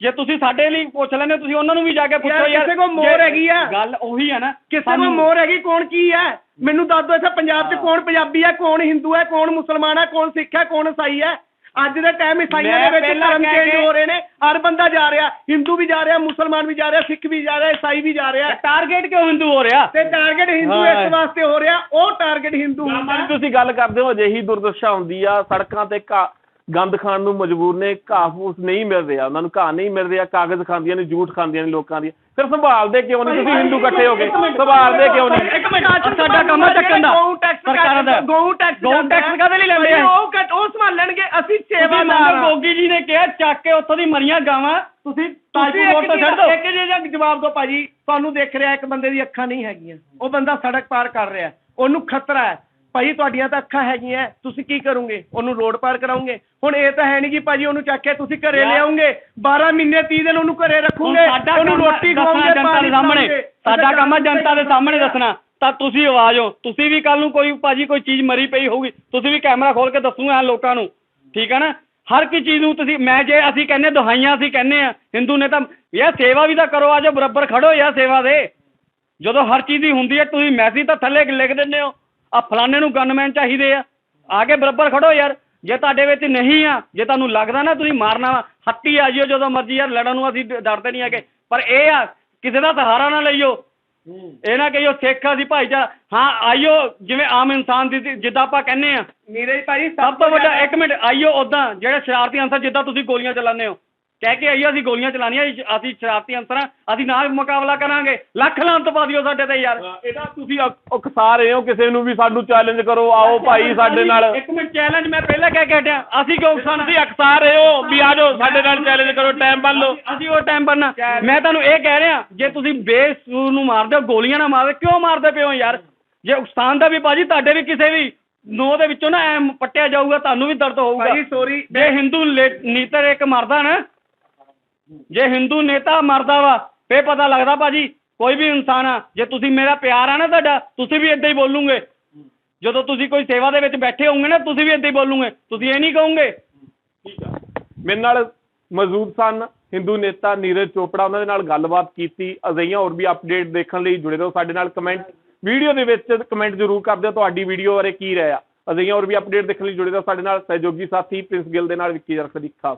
C: ਜੇ ਤੁਸੀਂ ਸਾਡੇ ਲਈ ਪੁੱਛ ਲੈਂਦੇ ਹੋ, ਤੁਸੀਂ ਉਹਨਾਂ ਨੂੰ ਵੀ ਜਾ ਕੇ ਪੁੱਛੋ ਯਾਰ।
B: ਕਿਸੇ ਕੋਲ ਮੋਹਰ
C: ਜੇ-
B: ਹੈਗੀ ਆ।
C: ਗੱਲ ਉਹੀ ਹੈ ਨਾ
B: ਕਿਸੇ
C: ਸਾਨੂੰ-
B: ਮੋਹਰ ਹੈਗੀ ਕੌਣ ਕੀ ਹੈ? ਮੈਨੂੰ ਦੱਸ ਦਿਓ ਇੱਥੇ ਪੰਜਾਬ 'ਚ ਕੌਣ ਪੰਜਾਬੀ ਹੈ ਕੌਣ ਹਿੰਦੂ ਹੈ ਕੌਣ ਮੁਸਲਮਾਨ ਹੈ ਕੌਣ ਸਿੱਖ ਹੈ ਕੌਣ ਈਸਾਈ ਹੈ। ਅੱਜ ਦੇ ਟਾਈਮ ਈਸਾਈਆਂ
C: ਮੈਂ
B: ਦੇ ਵਿੱਚ ਧਰਮ ਚੇਂਜ ਹੋ ਰਹੇ ਨੇ। ਹਰ ਬੰਦਾ ਜਾ ਰਿਹਾ ਹਿੰਦੂ ਵੀ ਜਾ ਰਿਹਾ ਮੁਸਲਮਾਨ ਵੀ ਜਾ ਰਿਹਾ ਸਿੱਖ ਵੀ ਜਾ ਰਿਹਾ ਈਸਾਈ ਵੀ ਜਾ ਰਿਹਾ।
C: ਟਾਰਗੇਟ ਕਿਉਂ ਹਿੰਦੂ ਹੋ ਰਿਹਾ?
B: ਤੇ ਟਾਰਗੇਟ ਹਿੰਦੂ। ਇਸ ਵਾਸਤੇ ਹੋ ਰਿਹਾ ਉਹ ਟਾਰਗੇਟ ਹਿੰਦੂ ਹੁੰਦਾ।
A: ਤੁਸੀਂ ਗੱਲ ਕਰਦੇ ਹੋ ਅਜਿਹੀ ਦੁਰਦਸ਼ਾ ਹੁੰਦੀ ਆ ਸੜਕਾਂ ਤੇ ਗੰਦ ਖਾਣ ਨੂੰ ਮਜਬੂਰ ਨੇ ਘਾਹ ਫੂਸ ਨਹੀਂ ਮਿਲ ਰਿਹਾ ਉਹਨਾਂ ਨੂੰ ਘਾਹ ਨਹੀਂ ਮਿਲ ਰਿਹਾ ਕਾਗਜ਼ ਖਾਂਦੀਆਂ ਨੇ ਜੂਠ ਖਾਂਦੀਆਂ ਨੇ ਲੋਕਾਂ ਦੀ ਫਿਰ ਸੰਭਾਲਦੇ ਕਿਉਂ ਨਹੀਂ ਤੁਸੀਂ ਹਿੰਦੂ ਇਕੱਠੇ ਹੋ ਕੇ ਸੰਭਾਲਦੇ ਕਿਉਂ ਨਹੀਂ
B: ਇੱਕ ਮਿੰਟ
C: ਸਾਡਾ ਕੰਮ ਆ ਚੱਕਣ ਦਾ।
B: ਗਊ ਟੈਕਸ
C: ਸਰਕਾਰਾਂ ਦਾ।
B: ਗਊ ਟੈਕਸ
C: ਗਊ ਟੈਕਸ
B: ਹੈ।
C: ਕਾਹਦੇ ਲਈ ਲੈਂਦੇ ਆ?
B: ਉਹ ਕੱਟ ਉਹ ਸੰਭਾਲਣਗੇ ਅਸੀਂ
C: ਮੰਨੋ
B: ਹਾਂ।
C: ਗੋਗੀ ਜੀ ਨੇ ਕਿਹਾ ਚੱਕ ਕੇ ਉੱਥੋਂ ਦੀ ਮਰੀਆਂ ਗਾਵਾਂ ਤੁਸੀਂ ਤਾਜਪੁਰ ਰੋਡ ਤੋਂ ਛੱਡ ਦਿਓ
B: ਇੱਕ ਦਾ ਜਵਾਬ ਦਿਓ ਭਾਜੀ ਤੁਹਾਨੂੰ ਦੇਖ ਰਿਹਾ ਇੱਕ ਬੰਦੇ ਦੀ ਅੱਖਾਂ ਨਹੀਂ ਹੈਗੀਆਂ ਉਹ ਬੰਦਾ ਸੜਕ ਪਾਰ ਕਰ ਰਿਹਾ ਉਹਨੂੰ ਖਤਰਾ ਹੈ ਭਾਜੀ ਤੁਹਾਡੀਆਂ ਤਾਂ ਅੱਖਾਂ ਹੈਗੀਆਂ ਤੁਸੀਂ ਕੀ ਕਰੋਗੇ? ਉਹਨੂੰ ਰੋਡ ਪਾਰ ਕਰਾਉਂਗੇ? ਹੁਣ ਇਹ ਤਾਂ ਹੈ ਨਹੀਂ ਕਿ ਭਾਜੀ ਉਹਨੂੰ ਚੱਕ ਕੇ ਤੁਸੀਂ ਘਰੇ ਲਿਆਉਂਗੇ 12 ਮਹੀਨੇ 30 ਦਿਨ ਉਹਨੂੰ ਘਰੇ ਰੱਖੋਗੇ
C: ਸਾਡਾ
B: ਉਹਨੂੰ ਰੋਟੀ ਖਵਾਉਂਗੇ
C: ਜਨਤਾ ਦੇ ਸਾਹਮਣੇ। ਸਾਡਾ ਕੰਮ ਆ ਜਨਤਾ ਦੇ ਸਾਹਮਣੇ
B: ਦੱਸਣਾ
C: ਤਾਂ ਤੁਸੀਂ ਆਵਾਜ਼ ਹੋ ਤੁਸੀਂ ਵੀ ਕੱਲ ਨੂੰ ਕੋਈ ਭਾਜੀ ਕੋਈ ਚੀਜ਼ ਮਰੀ ਪਈ ਹੋਊਗੀ ਤੁਸੀਂ ਵੀ ਕੈਮਰਾ ਖੋਲ ਕੇ ਦੱਸੂਗਾ ਲੋਕਾਂ ਨੂੰ। ਠੀਕ ਹੈ ਨਾ? ਹਰ ਕੀ ਚੀਜ਼ ਨੂੰ ਤੁਸੀਂ ਮੈਂ ਜੇ ਅਸੀਂ ਕਹਿੰਨੇ ਦੁਹਾਈਆਂ ਅਸੀਂ ਕਹਿੰਨੇ ਆ ਹਿੰਦੂ ਨੇ ਤਾਂ ਯਾਰ ਸੇਵਾ ਵੀ ਤਾਂ ਕਰੋ ਆਜੋ ਬਰਾਬਰ ਖੜੋ ਯਾਰ ਸੇਵਾ ਦੇ। ਜਦੋਂ ਹਰ ਚੀਜ਼ ਦੀ ਹੁੰਦੀ ਹੈ ਤੁਸੀਂ ਮੈਸੇਜ ਤਾਂ ਥੱਲੇ ਲਿਖ ਦਿੰਦੇ ਹੋ। ਆ ਫਲਾਣੇ ਨੂੰ ਗਨਮੈਨ ਚਾਹੀਦੇ ਆ। ਆ ਕੇ ਬਰਾਬਰ ਖੜੋ ਯਾਰ। ਜੇ ਤੁਹਾਡੇ ਵਿੱਚ ਨਹੀਂ ਆ ਜੇ ਤੁਹਾਨੂੰ ਲੱਗਦਾ ਨਾ ਤੁਸੀਂ ਮਾਰਨਾ ਵਾ ਹੱਟੀ ਆ ਜਿਓ ਜਦੋਂ ਮਰਜ਼ੀ ਯਾਰ ਲੜਨ ਨੂੰ ਅਸੀਂ ਡਰਦੇ ਨਹੀਂ ਹੈਗੇ। ਪਰ ਇਹ ਆ ਕਿਸੇ ਦਾ ਸਹਾਰਾ ਨਾ ਲਈਓ। ਇਹ ਨਾ ਕਹੀਓ ਸਿੱਖ ਅਸੀਂ ਭਾਈਚਾਰਾ। ਹਾਂ ਆਈਓ ਜਿਵੇਂ ਆਮ ਇਨਸਾਨ ਦੀ ਜਿੱਦਾਂ ਆਪਾਂ ਕਹਿੰਨੇ ਆ।
B: ਨੀਰਜ ਭਾਜੀ
C: ਸਭ ਤੋਂ ਵੱਡਾ ਇੱਕ ਮਿੰਟ ਆਈਓ ਉਦਾਂ ਜਿਹੜੇ ਸ਼ਰਾਰਤੀ ਅਨਸਰ ਜਿੱਦਾਂ ਤੁਸੀਂ ਗੋਲੀਆਂ ਚਲਾਉਂਦੇ ਹੋ। ਕਹਿ ਕੇ ਆਈਓ ਅਸੀਂ ਗੋਲੀਆਂ ਚਲਾਉਣੀਆਂ ਅਸੀਂ ਸ਼ਰਾਰਤੀ ਅਨਸਰ ਹਾਂ ਅਸੀਂ ਨਾਲ ਮੁਕਾਬਲਾ ਕਰਾਂਗੇ। ਲੱਖ ਲਾਂਤ ਪਾ ਦਿਓ ਸਾਡੇ ਤੇ ਯਾਰ।
A: ਇਹਦਾ ਤੁਸੀਂ ਉਕ- ਉਕਸਾ ਰਹੇ ਹੋ ਕਿਸੇ ਨੂੰ ਵੀ ਸਾਨੂੰ ਚੈਲੰਜ ਕਰੋ ਆਓ ਭਾਈ ਸਾਡੇ ਨਾਲ।
C: ਇੱਕ ਮਿੰਟ ਚੈਲੰਜ ਮੈਂ ਪਹਿਲਾਂ ਕਹਿ ਕੇ ਹਟਿਆ। ਅਸੀਂ ਕਿਉਂ ਕਿਸਾਨ
A: ਤੁਸੀਂ ਅਕਸਾ ਰਹੇ ਹੋ ਵੀ ਆਜੋ ਸਾਡੇ ਨਾਲ ਚੈਲੰਜ ਕਰੋ ਟਾਈਮ ਬੰਨ ਲਓ।
C: ਅਸੀਂ ਉਹ ਟਾਈਮ ਬੰਨਾ ਮੈਂ ਤੁਹਾਨੂੰ ਇਹ ਕਹਿ ਰਿਹਾ ਜੇ ਤੁਸੀਂ ਬੇਸੂਰ ਨੂੰ ਮਾਰਦੇ ਹੋ ਗੋਲੀਆਂ ਨਾ ਮਾਰਦੇ ਕਿਉਂ ਮਾਰਦੇ ਪਿਓ ਯਾਰ? ਜੇ ਉਸਤਾਨ ਦਾ ਵੀ ਬਾਜੀ ਤੁਹਾਡੇ ਵੀ ਕਿਸੇ ਵੀ ਨੋ ਦੇ ਵਿੱਚੋਂ ਨਾ ਐ ਪੱਟਿਆ ਜਾਊਗਾ ਤੁਹਾਨੂੰ ਵੀ ਦਰਦ ਹੋਊਗਾ।
B: ਭਾਜੀ ਸੋਰੀ
C: ਜੇ ਹਿੰਦੂ ਲੇ- ਨੀਤਰ ਇੱਕ ਮਰਦਾ ਨਾ ਜੇ ਹਿੰਦੂ ਨੇਤਾ ਮਰਦਾ ਵਾ ਫੇ ਪਤਾ ਲੱਗਦਾ ਭਾਜੀ, ਕੋਈ ਵੀ ਇਨਸਾਨ ਆ, ਜੇ ਤੁਸੀਂ ਮੇਰਾ ਪਿਆਰ ਆ ਨਾ ਤੁਹਾਡਾ, ਤੁਸੀਂ ਵੀ ਇਦਾਂ ਹੀ ਬੋਲੋਗੇ। ਜਦੋਂ ਤੁਸੀਂ ਕੋਈ ਸੇਵਾ ਦੇ ਵਿੱਚ ਬੈਠੇ ਹੋਵੋਗੇ ਨਾ, ਤੁਸੀਂ ਵੀ ਇਦਾਂ ਹੀ ਬੋਲੋਗੇ। ਤੁਸੀਂ ਇਹ ਨਹੀਂ ਕਹੋਗੇ। ਠੀਕ ਆ।
A: ਮੇਰੇ ਨਾਲ ਮੌਜੂਦ ਸਨ ਹਿੰਦੂ ਨੇਤਾ ਨੀਰਜ ਚੋਪੜਾ, ਉਹਨਾਂ ਦੇ ਨਾਲ ਗੱਲਬਾਤ ਕੀਤੀ, ਅਜਿਹੀਆਂ ਹੋਰ ਵੀ ਅਪਡੇਟ ਦੇਖਣ ਲਈ ਜੁੜੇ ਰਹੋ ਸਾਡੇ ਨਾਲ। ਕਮੈਂਟ ਵੀਡੀਓ ਦੇ ਵਿੱਚ ਕਮੈਂਟ ਜ਼ਰੂਰ ਕਰ ਦਿਓ, ਤੁਹਾਡੀ ਵੀਡੀਓ ਬਾਰੇ ਕੀ ਰਾਏ ਆ। ਅਜਿਹੀਆਂ ਹੋਰ ਵੀ ਅਪਡੇਟ ਦੇਖਣ ਲਈ ਜੁੜੇ ਰਹੋ ਸਾਡੇ ਨਾਲ। ਸਹਿਯੋਗੀ ਸਾਥੀ ਪ੍ਰਿੰਸ ਗਿੱਲ ਦੇ ਨਾਲ ਵਿੱਕੀ ਜਰਖ ਦੀ ਖਾਸ